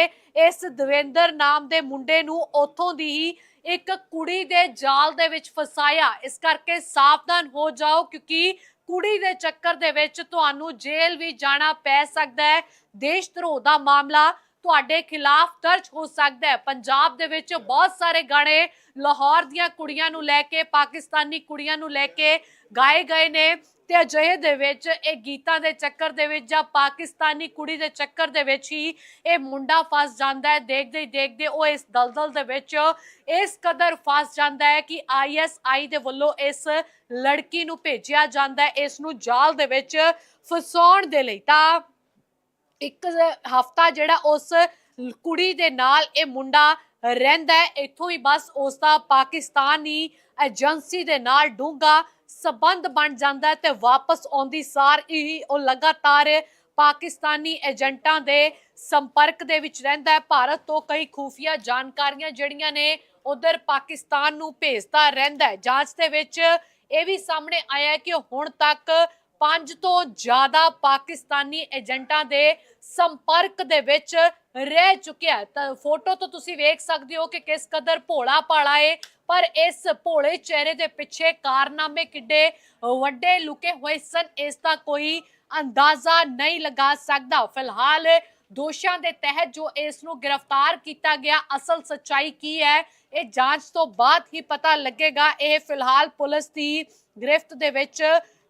A: ਇਸ ਦਵਿੰਦਰ ਨਾਮ ਦੇ ਮੁੰਡੇ ਨੂੰ ਉੱਥੋਂ ਦੀ ਹੀ ਇੱਕ ਕੁੜੀ ਦੇ ਜਾਲ ਦੇ ਵਿੱਚ ਫਸਾਇਆ। ਇਸ ਕਰਕੇ ਸਾਵਧਾਨ ਹੋ ਜਾਓ ਕਿਉਂਕਿ ਕੁੜੀ ਦੇ ਚੱਕਰ ਦੇ ਵਿੱਚ ਤੁਹਾਨੂੰ ਜੇਲ੍ਹ ਵੀ ਜਾਣਾ ਪੈ ਸਕਦਾ ਹੈ। ਦੇਸ਼ ਧਰੋਹ ਦਾ ਮਾਮਲਾ ਤੁਹਾਡੇ ਖਿਲਾਫ ਦਰਜ ਹੋ ਸਕਦਾ ਹੈ। ਪੰਜਾਬ ਦੇ ਵਿੱਚ ਬਹੁਤ ਸਾਰੇ ਗਾਣੇ ਲਾਹੌਰ ਦੀਆਂ ਕੁੜੀਆਂ ਨੂੰ ਲੈ ਕੇ, ਪਾਕਿਸਤਾਨੀ ਕੁੜੀਆਂ ਨੂੰ ਲੈ ਕੇ ਗਾਏ ਗਏ ਨੇ। ਤੇ ਅਜਿਹੇ ਦੇ ਵਿੱਚ, ਇਹ ਗੀਤਾਂ ਦੇ ਚੱਕਰ ਦੇ ਵਿੱਚ ਜਾਂ ਪਾਕਿਸਤਾਨੀ ਕੁੜੀ ਦੇ ਚੱਕਰ ਦੇ ਵਿੱਚ ਹੀ ਇਹ ਮੁੰਡਾ ਫਸ ਜਾਂਦਾ ਹੈ। ਦੇਖਦੇ ਹੀ ਦੇਖਦੇ ਉਹ ਇਸ ਦਲਦਲ ਦੇ ਵਿੱਚ ਇਸ ਕਦਰ ਫਸ ਜਾਂਦਾ ਹੈ ਕਿ ਆਈਐਸਆਈ ਦੇ ਵੱਲੋਂ ਇਸ ਲੜਕੀ ਨੂੰ ਭੇਜਿਆ ਜਾਂਦਾ ਹੈ। ਇਸ ਨੂੰ ਜਾਲ ਦੇ ਵਿੱਚ ਫਸਾਉਣ ਦੇ ਲਈ ਤਾਂ ਇੱਕ ਹਫਤਾ ਜਿਹੜਾ ਉਸ ਕੁੜੀ ਦੇ ਨਾਲ ਇਹ ਮੁੰਡਾ ਰਹਿੰਦਾ ਹੈ। ਇੱਥੋਂ ਹੀ ਬਸ ਉਸ ਦਾ ਪਾਕਿਸਤਾਨੀ ਏਜੰਸੀ ਦੇ ਨਾਲ ਡੂੰਗਾ ਸਬੰਧ ਬਣ ਜਾਂਦਾ ਹੈ ਤੇ ਵਾਪਸ ਆਉਂਦੀ ਸਾਰ ਹੀ ਉਹ ਲਗਾਤਾਰ ਪਾਕਿਸਤਾਨੀ ਏਜੰਟਾਂ ਦੇ ਸੰਪਰਕ ਦੇ ਵਿੱਚ ਰਹਿੰਦਾ ਹੈ। ਭਾਰਤ ਤੋਂ ਕਈ ਖੂਫੀਆ ਜਾਣਕਾਰੀਆਂ ਜਿਹੜੀਆਂ ਨੇ ਉਧਰ ਪਾਕਿਸਤਾਨ ਨੂੰ ਭੇਜਦਾ ਰਹਿੰਦਾ ਹੈ। ਜਾਂਚ ਦੇ ਵਿੱਚ ਇਹ ਵੀ ਸਾਹਮਣੇ ਆਇਆ ਹੈ ਕਿ ਹੁਣ ਤੱਕ ਪੰਜ ਤੋਂ ਜ਼ਿਆਦਾ ਪਾਕਿਸਤਾਨੀ ਏਜੰਟਾਂ ਦੇ ਸੰਪਰਕ ਦੇ ਵਿੱਚ ਰਹਿ ਚੁੱਕਿਆ ਤਾਂ ਫੋਟੋ ਤੋਂ ਤੁਸੀਂ ਵੇਖ ਸਕਦੇ ਹੋ ਕਿ ਕਿਸ ਕਦਰ ਭੋਲਾ ਭਾਲਾ ਏ ਪਰ ਇਸ ਭੋਲੇ ਚਿਹਰੇ ਦੇ ਪਿੱਛੇ ਕਾਰਨਾਮੇ ਕਿੱਡੇ ਵੱਡੇ ਲੁਕੇ ਹੋਏ ਸਨ, ਇਸ ਦਾ ਕੋਈ ਅੰਦਾਜ਼ਾ ਨਹੀਂ ਲਗਾ ਸਕਦਾ। ਫਿਲਹਾਲ ਦੋਸ਼ਾਂ ਦੇ ਤਹਿਤ ਜੋ ਇਸ ਨੂੰ ਗ੍ਰਿਫਤਾਰ ਕੀਤਾ ਗਿਆ, ਅਸਲ ਸੱਚਾਈ ਕੀ ਹੈ, ਇਹ ਜਾਂਚ ਤੋਂ ਬਾਅਦ ਹੀ ਪਤਾ ਲੱਗੇਗਾ। ਇਹ ਫਿਲਹਾਲ ਪੁਲਿਸ ਦੀ ਗ੍ਰਿਫਤ ਦੇ ਵਿੱਚ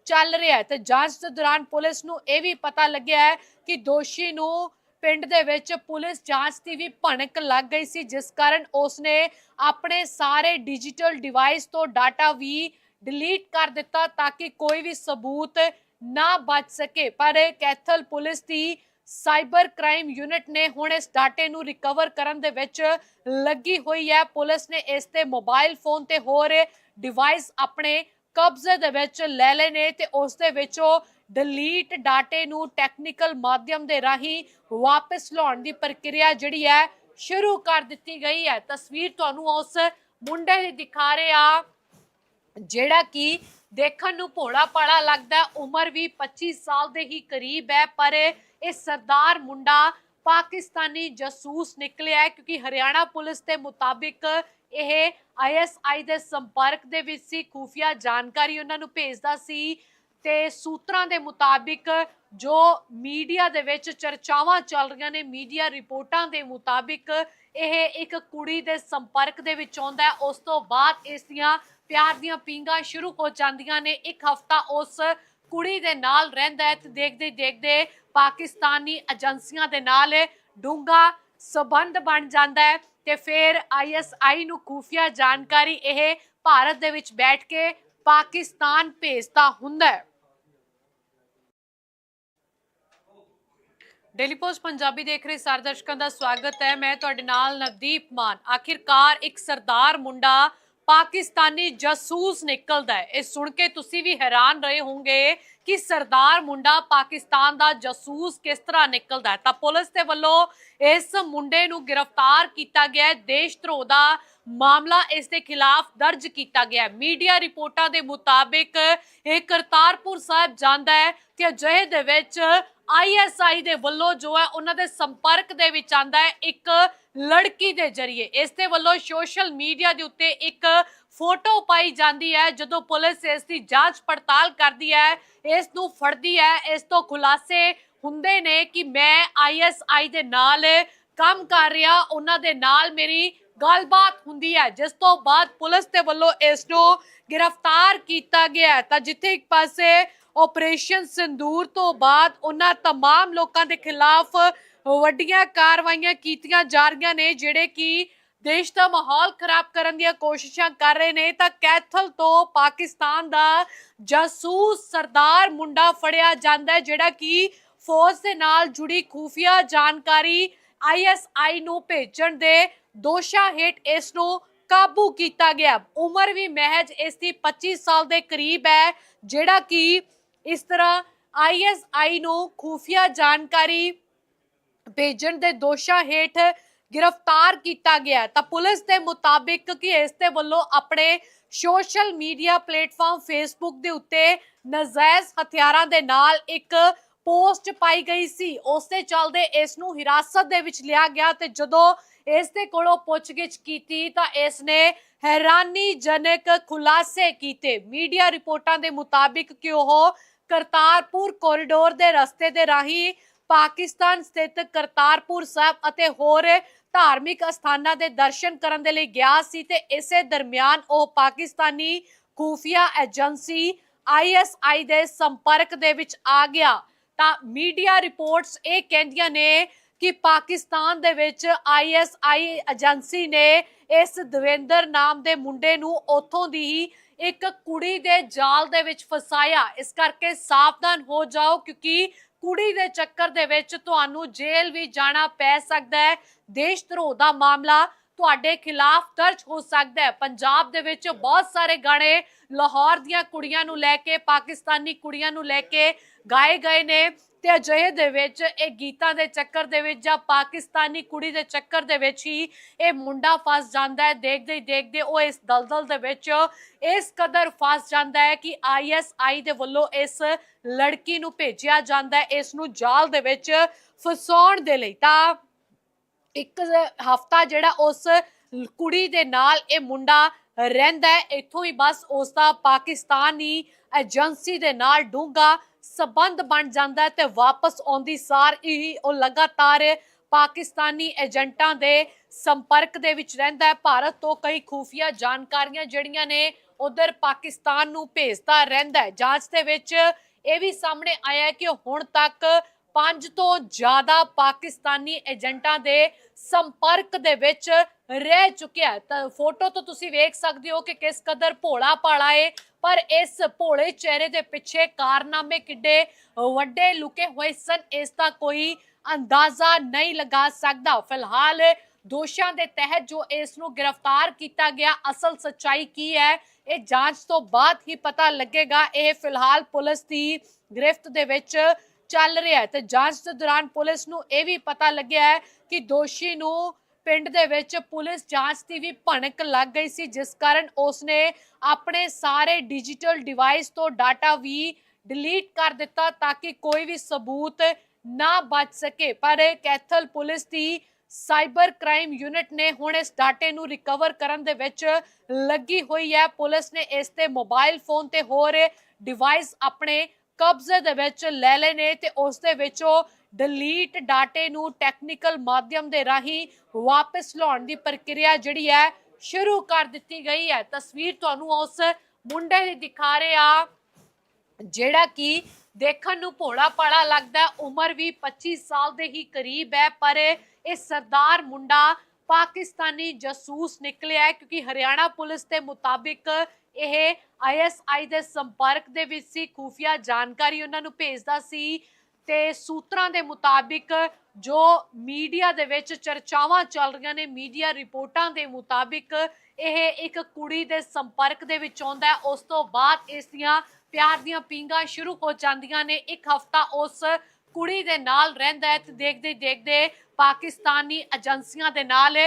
A: ਚੱਲ ਰਿਹਾ ਹੈ ਤੇ ਜਾਂਚ ਦੇ ਦੌਰਾਨ ਪੁਲਿਸ ਨੂੰ ਇਹ ਵੀ ਪਤਾ ਲੱਗਿਆ ਹੈ ਕਿ ਦੋਸ਼ੀ ਨੂੰ ਪਿੰਡ ਦੇ ਵਿੱਚ ਪੁਲਿਸ ਜਾਂਚ ਦੀ ਵੀ ਭਣਕ ਲੱਗ ਗਈ ਸੀ, ਜਿਸ ਕਾਰਨ ਉਸਨੇ ਆਪਣੇ ਸਾਰੇ ਡਿਜੀਟਲ ਡਿਵਾਈਸ ਤੋਂ ਡਾਟਾ ਵੀ ਡਿਲੀਟ ਕਰ ਦਿੱਤਾ ਤਾਂ ਕਿ ਕੋਈ ਵੀ ਸਬੂਤ ਨਾ ਬਚ ਸਕੇ। ਪਰ ਕੈਥਲ ਪੁਲਿਸ ਦੀ ਸਾਈਬਰ ਕ੍ਰਾਈਮ ਯੂਨਿਟ ਨੇ ਹੁਣ ਇਸ ਡਾਟੇ ਨੂੰ ਰਿਕਵਰ ਕਰਨ ਦੇ ਵਿੱਚ ਲੱਗੀ ਹੋਈ ਹੈ। ਪੁਲਿਸ ਨੇ ਇਸ ਤੇ ਮੋਬਾਈਲ ਫੋਨ ਤੇ ਹੋਰ ਡਿਵਾਈਸ ਆਪਣੇ ਕਬਜ਼ੇ ਦੇ ਵਿੱਚ ਲੈ ਲਏ ਨੇ ਤੇ ਉਸ ਦੇ ਵਿੱਚੋਂ ਡਿਲੀਟ ਡਾਟੇ ਨੂੰ ਟੈਕਨੀਕਲ ਮਾਧਿਅਮ ਦੇ ਰਾਹੀਂ ਵਾਪਸ ਲਾਉਣ ਦੀ ਪ੍ਰਕਿਰਿਆ ਜਿਹੜੀ ਹੈ ਸ਼ੁਰੂ ਕਰ ਦਿੱਤੀ ਗਈ ਹੈ। ਤਸਵੀਰ ਤੁਹਾਨੂੰ ਉਸ ਮੁੰਡੇ ਦੀ ਦਿਖਾ ਰਹੇ ਆ ਜਿਹੜਾ ਕਿ ਦੇਖਣ ਨੂੰ ਭੋਲਾ ਭਾਲਾ ਲੱਗਦਾ, ਉਮਰ ਵੀ 25 ਸਾਲ ਦੇ ਹੀ ਕਰੀਬ ਹੈ, ਪਰ ਇਹ ਸਰਦਾਰ ਮੁੰਡਾ ਪਾਕਿਸਤਾਨੀ ਜਾਸੂਸ ਨਿਕਲਿਆ ਕਿਉਂਕਿ ਹਰਿਆਣਾ ਪੁਲਿਸ ਦੇ ਮੁਤਾਬਿਕ ਇਹ ਆਈਐਸਆਈ ਦੇ ਸੰਪਰਕ ਦੇ ਵਿੱਚ ਸੀ, ਖੂਫੀਆ ਜਾਣਕਾਰੀ ਉਹਨਾਂ ਨੂੰ ਭੇਜਦਾ ਸੀ ਤੇ ਸੂਤਰਾਂ ਦੇ ਮੁਤਾਬਿਕ ਜੋ ਮੀਡੀਆ ਦੇ ਵਿੱਚ ਚਰਚਾਵਾਂ ਚੱਲ ਰਹੀਆਂ ਨੇ, ਮੀਡੀਆ ਰਿਪੋਰਟਾਂ ਦੇ ਮੁਤਾਬਿਕ ਇਹ ਇੱਕ ਕੁੜੀ ਦੇ ਸੰਪਰਕ ਦੇ ਵਿੱਚ ਆਉਂਦਾ ਹੈ। ਉਸ ਤੋਂ ਬਾਅਦ ਇਸ ਦੀਆਂ ਪਿਆਰ ਦੀਆਂ ਪਿੰਗਾਂ ਸ਼ੁਰੂ ਹੋ ਜਾਂਦੀਆਂ ਨੇ। ਇੱਕ ਹਫਤਾ ਉਸ ਕੁੜੀ ਦੇ ਨਾਲ ਰਹਿੰਦਾ ਹੈ ਤੇ ਦੇਖਦੇ ਦੇਖਦੇ ਪਾਕਿਸਤਾਨੀ ਏਜੰਸੀਆਂ ਦੇ ਨਾਲ ਡੂੰਗਾ ਸਬੰਧ ਬਣ ਜਾਂਦਾ ਹੈ। ਤੇ ਫਿਰ ਆਈਐਸਆਈ ਨੂੰ ਖੂਫੀਆ ਜਾਣਕਾਰੀ ਇਹ ਭਾਰਤ ਦੇ ਵਿੱਚ ਬੈਠ ਕੇ ਪਾਕਿਸਤਾਨ ਭੇਜਦਾ ਹੁੰਦਾ ਹੈ। ਡੇਲੀ ਪੋਸਟ ਪੰਜਾਬੀ ਦੇਖ ਰਹੇ ਸਾਰੇ ਦਰਸ਼ਕਾਂ ਦਾ ਸਵਾਗਤ ਹੈ। ਮੈਂ ਤੁਹਾਡੇ ਨਾਲ ਨਵਦੀਪ ਮਾਨ। ਆਖਿਰਕਾਰ ਇੱਕ ਸਰਦਾਰ ਮੁੰਡਾ ਪਾਕਿਸਤਾਨੀ ਜਾਸੂਸ ਨਿਕਲਦਾ ਹੈ। ਇਹ ਸੁਣ ਕੇ ਤੁਸੀਂ ਵੀ ਹੈਰਾਨ ਰਹੇ ਹੋਵੋਗੇ ਕਿ ਸਰਦਾਰ ਮੁੰਡਾ ਪਾਕਿਸਤਾਨ ਦਾ ਜਾਸੂਸ ਕਿਸ ਤਰ੍ਹਾਂ ਨਿਕਲਦਾ ਹੈ। ਤਾਂ ਪੁਲਿਸ ਦੇ ਵੱਲੋਂ ਇਸ ਮੁੰਡੇ ਨੂੰ ਗ੍ਰਿਫਤਾਰ ਕੀਤਾ ਗਿਆ ਹੈ। ਦੇਸ਼ ਧਰੋਹ ਦਾ ਮਾਮਲਾ ਇਸ ਦੇ ਖਿਲਾਫ ਦਰਜ ਕੀਤਾ ਗਿਆ ਹੈ। ਮੀਡੀਆ ਰਿਪੋਰਟਾਂ ਦੇ ਮੁਤਾਬਿਕ ਇਹ ਕਰਤਾਰਪੁਰ ਸਾਹਿਬ ਜਾਂਦਾ ਹੈ ਤੇ ਅਜਿਹੇ ਦੇ ਵਿੱਚ ਆਈਐਸਆਈ ਦੇ ਵੱਲੋਂ ਜੋ ਹੈ, ਉਹਨਾਂ ਦੇ ਸੰਪਰਕ ਦੇ ਵਿੱਚ ਆਂਦਾ ਹੈ ਇੱਕ ਲੜਕੀ ਦੇ ਜ਼ਰੀਏ। ਇਸ ਦੇ ਵੱਲੋਂ ਸੋਸ਼ਲ ਮੀਡੀਆ ਦੇ ਉੱਤੇ ਇੱਕ ਫੋਟੋ ਪਾਈ ਜਾਂਦੀ ਹੈ, ਜਦੋਂ ਪੁਲਿਸ ਇਸ ਦੀ ਜਾਂਚ ਪੜਤਾਲ ਕਰਦੀ ਹੈ, ਇਸ ਨੂੰ ਫੜਦੀ ਹੈ, ਇਸ ਤੋਂ ਖੁਲਾਸੇ ਹੁੰਦੇ ਨੇ ਕਿ ਮੈਂ ਆਈਐਸਆਈ ਦੇ ਨਾਲ ਕੰਮ ਕਰ ਰਿਹਾ, ਉਹਨਾਂ ਦੇ ਨਾਲ ਮੇਰੀ ਗੱਲਬਾਤ ਹੁੰਦੀ ਹੈ। ਜਿਸ ਤੋਂ ਬਾਅਦ ਪੁਲਿਸ ਦੇ ਵੱਲੋਂ ਇਸ ਨੂੰ ਗ੍ਰਿਫਤਾਰ ਕੀਤਾ ਗਿਆ ਤਾਂ ਜਿੱਥੇ ਇੱਕ ਪਾਸੇ ਆਪਰੇਸ਼ਨ ਸਿੰਦੂਰ ਤੋਂ ਬਾਅਦ ਉਹਨਾਂ तमाम ਲੋਕਾਂ ਦੇ ਖਿਲਾਫ ਵੱਡੀਆਂ ਕਾਰਵਾਈਆਂ ਕੀਤੀਆਂ ਜਾ ਰਹੀਆਂ ਨੇ ਜਿਹੜੇ ਕਿ ਦੇਸ਼ ਦਾ ਮਾਹੌਲ ਖਰਾਬ ਕਰਨ ਦੀਆਂ ਕੋਸ਼ਿਸ਼ਾਂ ਕਰ ਰਹੇ ਨੇ ਤਾਂ ਕੈਥਲ ਤੋਂ ਪਾਕਿਸਤਾਨ ਦਾ ਜਾਸੂਸ ਸਰਦਾਰ ਮੁੰਡਾ ਫੜਿਆ ਜਾਂਦਾ ਹੈ ਜਿਹੜਾ ਕਿ ਫੌਜ ਦੇ ਨਾਲ ਜੁੜੀ ਖੂਫੀਆ ਜਾਣਕਾਰੀ ਆਈਐਸਆਈ ਨੂੰ ਭੇਜਣ ਦੇ ਦੋਸ਼ਾਂ ਹੇਠ ਇਸ ਨੂੰ ਕਾਬੂ ਕੀਤਾ ਗਿਆ ਉਮਰ ਵੀ ਮਹਿਜ ਇਸ ਦੀ 25 ਸਾਲ ਦੇ ਕਰੀਬ ਹੈ ਜਿਹੜਾ ਕਿ ਇਸ ਤਰ੍ਹਾਂ ਆਈਐਸਆਈ ਨੂੰ ਖੂਫੀਆ ਜਾਣਕਾਰੀ ਭੇਜਣ ਦੇ ਦੋਸ਼ਾਂ ਹੇਠ ਗ੍ਰਿਫਤਾਰ ਕੀਤਾ ਗਿਆ ਤਾਂ ਪੁਲਿਸ ਦੇ ਮੁਤਾਬਿਕ ਕਿ ਇਸ ਦੇ ਵੱਲੋਂ ਆਪਣੇ ਸੋਸ਼ਲ ਮੀਡੀਆ ਪਲੇਟਫਾਰਮ ਫੇਸਬੁੱਕ ਦੇ ਉੱਤੇ ਨਜਾਇਜ਼ ਹਥਿਆਰਾਂ ਦੇ ਨਾਲ ਇੱਕ ਪੋਸਟ ਪਾਈ ਗਈ ਸੀ। ਉਸ ਦੇ ਚੱਲਦੇ ਇਸ ਨੂੰ ਹਿਰਾਸਤ ਦੇ ਵਿੱਚ ਲਿਆ ਗਿਆ ਤੇ ਜਦੋਂ ਇਸ ਦੇ ਕੋਲੋਂ ਪੁੱਛਗਿੱਛ ਕੀਤੀ ਤਾਂ ਇਸ ਨੇ ਹੈਰਾਨੀਜਨਕ ਖੁਲਾਸੇ ਕੀਤੇ। ਮੀਡੀਆ ਰਿਪੋਰਟਾਂ ਦੇ ਮੁਤਾਬਿਕ ਕਿ ਉਹ ਕਰਤਾਰਪੁਰ ਕੋਰੀਡੋਰ ਦੇ ਰਸਤੇ ਦੇ ਰਾਹੀਂ ਪਾਕਿਸਤਾਨ ਸਥਿਤ ਕਰਤਾਰਪੁਰ ਸਾਹਿਬ ਅਤੇ ਹੋਰ ਧਾਰਮਿਕ ਅਸਥਾਨਾਂ ਦੇ ਦਰਸ਼ਨ ਕਰਨ ਦੇ ਲਈ ਗਿਆ ਸੀ ਤੇ ਇਸੇ ਦਰਮਿਆਨ ਉਹ ਪਾਕਿਸਤਾਨੀ ਖੂਫੀਆ ਏਜੰਸੀ ਆਈਐਸਆਈ ਦੇ ਸੰਪਰਕ ਦੇ ਵਿੱਚ ਆ ਗਿਆ। ਤਾਂ ਮੀਡੀਆ ਰਿਪੋਰਟਸ ਇਹ ਕਹਿੰਦੀਆਂ ਨੇ ਕਿ ਪਾਕਿਸਤਾਨ ਦੇ ਵਿੱਚ ਆਈਐਸਆਈ ਏਜੰਸੀ ਨੇ ਇਸ ਦਵਿੰਦਰ ਨਾਮ ਦੇ ਮੁੰਡੇ ਨੂੰ ਉੱਥੋਂ ਦੀ ਹੀ ਇੱਕ ਕੁੜੀ ਦੇ ਜਾਲ ਦੇ ਵਿੱਚ ਫਸਾਇਆ। ਇਸ ਕਰਕੇ ਸਾਵਧਾਨ ਹੋ ਜਾਓ ਕਿਉਂਕਿ ਕੁੜੀ ਦੇ ਚੱਕਰ ਦੇ ਵਿੱਚ ਤੁਹਾਨੂੰ ਜੇਲ੍ਹ ਵੀ ਜਾਣਾ ਪੈ ਸਕਦਾ ਹੈ। ਦੇਸ਼ ਧਰੋਹ ਦਾ ਮਾਮਲਾ ਤੁਹਾਡੇ ਖਿਲਾਫ ਦਰਜ ਹੋ ਸਕਦਾ ਹੈ। ਪੰਜਾਬ ਦੇ ਵਿੱਚ ਬਹੁਤ ਸਾਰੇ ਗਾਣੇ ਲਾਹੌਰ ਦੀਆਂ ਕੁੜੀਆਂ ਨੂੰ ਲੈ ਕੇ, ਪਾਕਿਸਤਾਨੀ ਕੁੜੀਆਂ ਨੂੰ ਲੈ ਕੇ ਗਾਏ ਗਏ ਨੇ। ਤੇ ਅਜਿਹੇ ਦੇ ਵਿੱਚ, ਇਹ ਗੀਤਾਂ ਦੇ ਚੱਕਰ ਦੇ ਵਿੱਚ ਜਾਂ ਪਾਕਿਸਤਾਨੀ ਕੁੜੀ ਦੇ ਚੱਕਰ ਦੇ ਵਿੱਚ ਹੀ ਇਹ ਮੁੰਡਾ ਫਸ ਜਾਂਦਾ ਹੈ। ਦੇਖਦੇ ਹੀ ਦੇਖਦੇ ਉਹ ਇਸ ਦਲਦਲ ਦੇ ਵਿੱਚ ਇਸ ਕਦਰ ਫਸ ਜਾਂਦਾ ਹੈ ਕਿ ਆਈਐਸਆਈ ਦੇ ਵੱਲੋਂ ਇਸ ਲੜਕੀ ਨੂੰ ਭੇਜਿਆ ਜਾਂਦਾ ਹੈ। ਇਸ ਨੂੰ ਜਾਲ ਦੇ ਵਿੱਚ ਫਸਾਉਣ ਦੇ ਲਈ ਤਾਂ ਇੱਕ ਹਫਤਾ ਜਿਹੜਾ ਉਸ ਕੁੜੀ ਦੇ ਨਾਲ ਇਹ ਮੁੰਡਾ ਰਹਿੰਦਾ ਹੈ। ਇੱਥੋਂ ਹੀ ਬਸ ਉਸ ਦਾ ਪਾਕਿਸਤਾਨੀ ਏਜੰਸੀ ਦੇ ਨਾਲ ਡੂੰਗਾ ਸਬੰਧ ਬਣ ਜਾਂਦਾ ਹੈ ਤੇ ਵਾਪਸ ਆਉਂਦੀ ਸਾਰ ਹੀ ਉਹ ਲਗਾਤਾਰ ਪਾਕਿਸਤਾਨੀ ਏਜੰਟਾਂ ਦੇ ਸੰਪਰਕ ਦੇ ਵਿੱਚ ਰਹਿੰਦਾ ਹੈ। ਭਾਰਤ ਤੋਂ ਕਈ ਖੂਫੀਆ ਜਾਣਕਾਰੀਆਂ ਜਿਹੜੀਆਂ ਨੇ ਉਧਰ ਪਾਕਿਸਤਾਨ ਨੂੰ ਭੇਜਦਾ ਰਹਿੰਦਾ ਹੈ। ਜਾਂਚ ਦੇ ਵਿੱਚ ਇਹ ਵੀ ਸਾਹਮਣੇ ਆਇਆ ਕਿ ਹੁਣ ਤੱਕ ਪੰਜ ਤੋਂ ਜ਼ਿਆਦਾ ਪਾਕਿਸਤਾਨੀ ਏਜੰਟਾਂ ਦੇ ਸੰਪਰਕ ਦੇ ਵਿੱਚ ਰਹਿ ਚੁੱਕਿਆ ਤਾਂ ਫੋਟੋ ਤੋਂ ਤੁਸੀਂ ਵੇਖ ਸਕਦੇ ਹੋ ਕਿ ਕਿਸ ਕਦਰ ਭੋਲਾ ਭਾਲਾ ਏ ਪਰ ਇਸ ਭੋਲੇ ਚਿਹਰੇ ਦੇ ਪਿੱਛੇ ਕਾਰਨਾਮੇ ਕਿੱਡੇ ਵੱਡੇ ਲੁਕੇ ਹੋਏ ਸਨ, ਇਸ ਦਾ ਕੋਈ ਅੰਦਾਜ਼ਾ ਨਹੀਂ ਲਗਾ ਸਕਦਾ। ਫਿਲਹਾਲ ਦੋਸ਼ਾਂ ਦੇ ਤਹਿਤ ਜੋ ਇਸ ਨੂੰ ਗ੍ਰਿਫਤਾਰ ਕੀਤਾ ਗਿਆ, ਅਸਲ ਸੱਚਾਈ ਕੀ ਹੈ, ਇਹ ਜਾਂਚ ਤੋਂ ਬਾਅਦ ਹੀ ਪਤਾ ਲੱਗੇਗਾ। ਇਹ ਫਿਲਹਾਲ ਪੁਲਿਸ ਦੀ ਗ੍ਰਿਫਤ ਦੇ ਵਿੱਚ ਚੱਲ ਰਿਹਾ ਹੈ ਤੇ ਜਾਂਚ ਦੇ ਦੌਰਾਨ ਪੁਲਿਸ ਨੂੰ ਇਹ ਵੀ ਪਤਾ ਲੱਗਿਆ ਹੈ ਕਿ ਦੋਸ਼ੀ ਨੂੰ ਪਿੰਡ ਦੇ ਵਿੱਚ ਪੁਲਿਸ ਜਾਂਚ ਦੀ ਵੀ ਭਣਕ ਲੱਗ ਗਈ ਸੀ, ਜਿਸ ਕਾਰਨ ਉਸਨੇ ਆਪਣੇ ਸਾਰੇ ਡਿਜੀਟਲ ਡਿਵਾਈਸ ਤੋਂ ਡਾਟਾ ਵੀ ਡਿਲੀਟ ਕਰ ਦਿੱਤਾ ਤਾਂ ਕਿ ਕੋਈ ਵੀ ਸਬੂਤ ਨਾ ਬਚ ਸਕੇ। ਪਰ ਕੈਥਲ ਪੁਲਿਸ ਦੀ ਸਾਈਬਰ ਕ੍ਰਾਈਮ ਯੂਨਿਟ ਨੇ ਹੁਣ ਇਸ ਡਾਟੇ ਨੂੰ ਰਿਕਵਰ ਕਰਨ ਦੇ ਵਿੱਚ ਲੱਗੀ ਹੋਈ ਹੈ। ਪੁਲਿਸ ਨੇ ਇਸ ਤੇ ਮੋਬਾਈਲ ਫੋਨ ਤੇ ਹੋਰ ਡਿਵਾਈਸ ਆਪਣੇ ਕਬਜ਼ੇ ਦੇ ਵਿੱਚ ਲੈ ਲਏ ਨੇ ਤੇ ਉਸ ਦੇ ਵਿੱਚੋਂ ਡਿਲੀਟ ਡਾਟੇ ਨੂੰ ਟੈਕਨੀਕਲ ਮਾਧਿਅਮ ਦੇ ਰਾਹੀਂ ਵਾਪਸ ਲਾਉਣ ਦੀ ਪ੍ਰਕਿਰਿਆ ਜਿਹੜੀ ਹੈ ਸ਼ੁਰੂ ਕਰ ਦਿੱਤੀ ਗਈ ਹੈ। ਤਸਵੀਰ ਤੁਹਾਨੂੰ ਉਸ ਮੁੰਡੇ ਦੀ ਦਿਖਾ ਰਹੇ ਆ, ਜਿਹੜਾ ਕਿ ਦੇਖਣ ਨੂੰ ਭੋਲਾ ਪਾਲਾ ਲੱਗਦਾ ਉਮਰ ਵੀ 25 ਸਾਲ ਦੇ ਹੀ ਕਰੀਬ ਹੈ, ਪਰ ਇਹ ਸਰਦਾਰ ਮੁੰਡਾ ਪਾਕਿਸਤਾਨੀ ਜਾਸੂਸ ਨਿਕਲਿਆ ਹੈ, ਕਿਉਂਕਿ ਹਰਿਆਣਾ ਪੁਲਿਸ ਦੇ ਮੁਤਾਬਿਕ ਇਹ ਆਈਐਸਆਈ ਦੇ ਸੰਪਰਕ ਦੇ ਵਿੱਚ ਸੀ। ਖੂਫੀਆ ਜਾਣਕਾਰੀ ਉਹਨਾਂ ਨੂੰ ਭੇਜਦਾ ਸੀ ਤੇ ਸੂਤਰਾਂ ਦੇ ਮੁਤਾਬਿਕ ਜੋ ਮੀਡੀਆ ਦੇ ਵਿੱਚ ਚਰਚਾਵਾਂ ਚੱਲ ਰਹੀਆਂ ਨੇ, ਮੀਡੀਆ ਰਿਪੋਰਟਾਂ ਦੇ ਮੁਤਾਬਿਕ ਇਹ ਇੱਕ ਕੁੜੀ ਦੇ ਸੰਪਰਕ ਦੇ ਵਿੱਚ ਆਉਂਦਾ ਉਸ ਤੋਂ ਬਾਅਦ ਇਸ ਦੀਆਂ ਪਿਆਰ ਦੀਆਂ ਪਿੰਗਾਂ ਸ਼ੁਰੂ ਹੋ ਜਾਂਦੀਆਂ ਨੇ। ਇੱਕ ਹਫਤਾ ਉਸ ਕੁੜੀ ਦੇ ਨਾਲ ਰਹਿੰਦਾ ਹੈ ਤੇ ਦੇਖਦੇ ਦੇਖਦੇ ਪਾਕਿਸਤਾਨੀ ਏਜੰਸੀਆਂ ਦੇ ਨਾਲ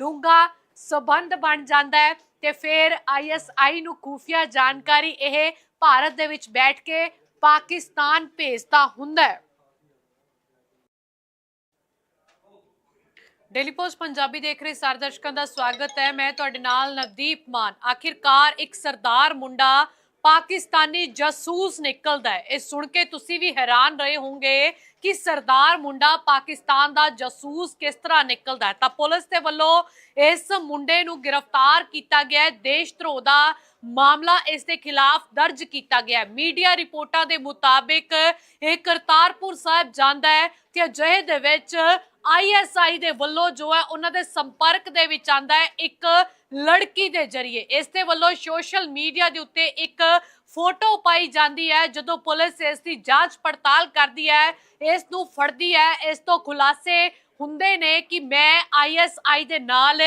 A: ਡੂੰਗਾ ਸਬੰਧ ਬਣ ਜਾਂਦਾ ਹੈ ਤੇ ਫਿਰ ਆਈਐਸਆਈ ਨੂੰ ਖੂਫੀਆ ਜਾਣਕਾਰੀ ਇਹ ਭਾਰਤ ਦੇ ਵਿੱਚ ਬੈਠ ਕੇ ਪਾਕਿਸਤਾਨ ਭੇਜਦਾ ਹੁੰਦਾ ਹੈ। ਡੇਲੀ ਪੋਸਟ ਪੰਜਾਬੀ ਦੇਖ ਰਹੇ ਸਾਰੇ ਦਰਸ਼ਕਾਂ ਦਾ ਸਵਾਗਤ ਹੈ। ਮੈਂ ਤੁਹਾਡੇ ਨਾਲ ਨਵਦੀਪ ਮਾਨ। ਆਖਿਰਕਾਰ ਇੱਕ ਸਰਦਾਰ ਮੁੰਡਾ ਪਾਕਿਸਤਾਨੀ ਜਾਸੂਸ ਨਿਕਲਦਾ ਹੈ। ਇਹ ਸੁਣ ਕੇ ਤੁਸੀਂ ਵੀ ਹੈਰਾਨ ਰਹੇ ਹੋਵੋਗੇ ਕਿ ਸਰਦਾਰ ਮੁੰਡਾ ਪਾਕਿਸਤਾਨ ਦਾ ਜਾਸੂਸ ਕਿਸ ਤਰ੍ਹਾਂ ਨਿਕਲਦਾ ਹੈ। ਤਾਂ ਪੁਲਿਸ ਦੇ ਵੱਲੋਂ ਇਸ ਮੁੰਡੇ ਨੂੰ ਗ੍ਰਿਫਤਾਰ ਕੀਤਾ ਗਿਆ ਹੈ। ਦੇਸ਼ ਧਰੋਹ ਦਾ ਮਾਮਲਾ ਇਸ ਦੇ ਖਿਲਾਫ ਦਰਜ ਕੀਤਾ ਗਿਆ ਹੈ। ਮੀਡੀਆ ਰਿਪੋਰਟਾਂ ਦੇ ਮੁਤਾਬਿਕ ਇਹ ਕਰਤਾਰਪੁਰ ਸਾਹਿਬ ਜਾਂਦਾ ਹੈ ਤੇ ਅਜਿਹੇ ਦੇ ਵਿੱਚ ਆਈਐਸਆਈ ਦੇ ਵੱਲੋਂ ਜੋ ਹੈ ਉਹਨਾਂ ਦੇ ਸੰਪਰਕ ਦੇ ਵਿੱਚ ਆਂਦਾ ਹੈ ਇੱਕ ਲੜਕੀ ਦੇ ਜ਼ਰੀਏ। ਇਸ ਦੇ ਵੱਲੋਂ ਸੋਸ਼ਲ ਮੀਡੀਆ ਦੇ ਉੱਤੇ ਇੱਕ ਫੋਟੋ ਪਾਈ ਜਾਂਦੀ ਹੈ, ਜਦੋਂ ਪੁਲਿਸ ਇਸ ਦੀ ਜਾਂਚ ਪੜਤਾਲ ਕਰਦੀ ਹੈ, ਇਸ ਨੂੰ ਫੜਦੀ ਹੈ। ਇਸ ਤੋਂ ਖੁਲਾਸੇ ਹੁੰਦੇ ਨੇ ਕਿ ਮੈਂ ਆਈਐਸਆਈ ਦੇ ਨਾਲ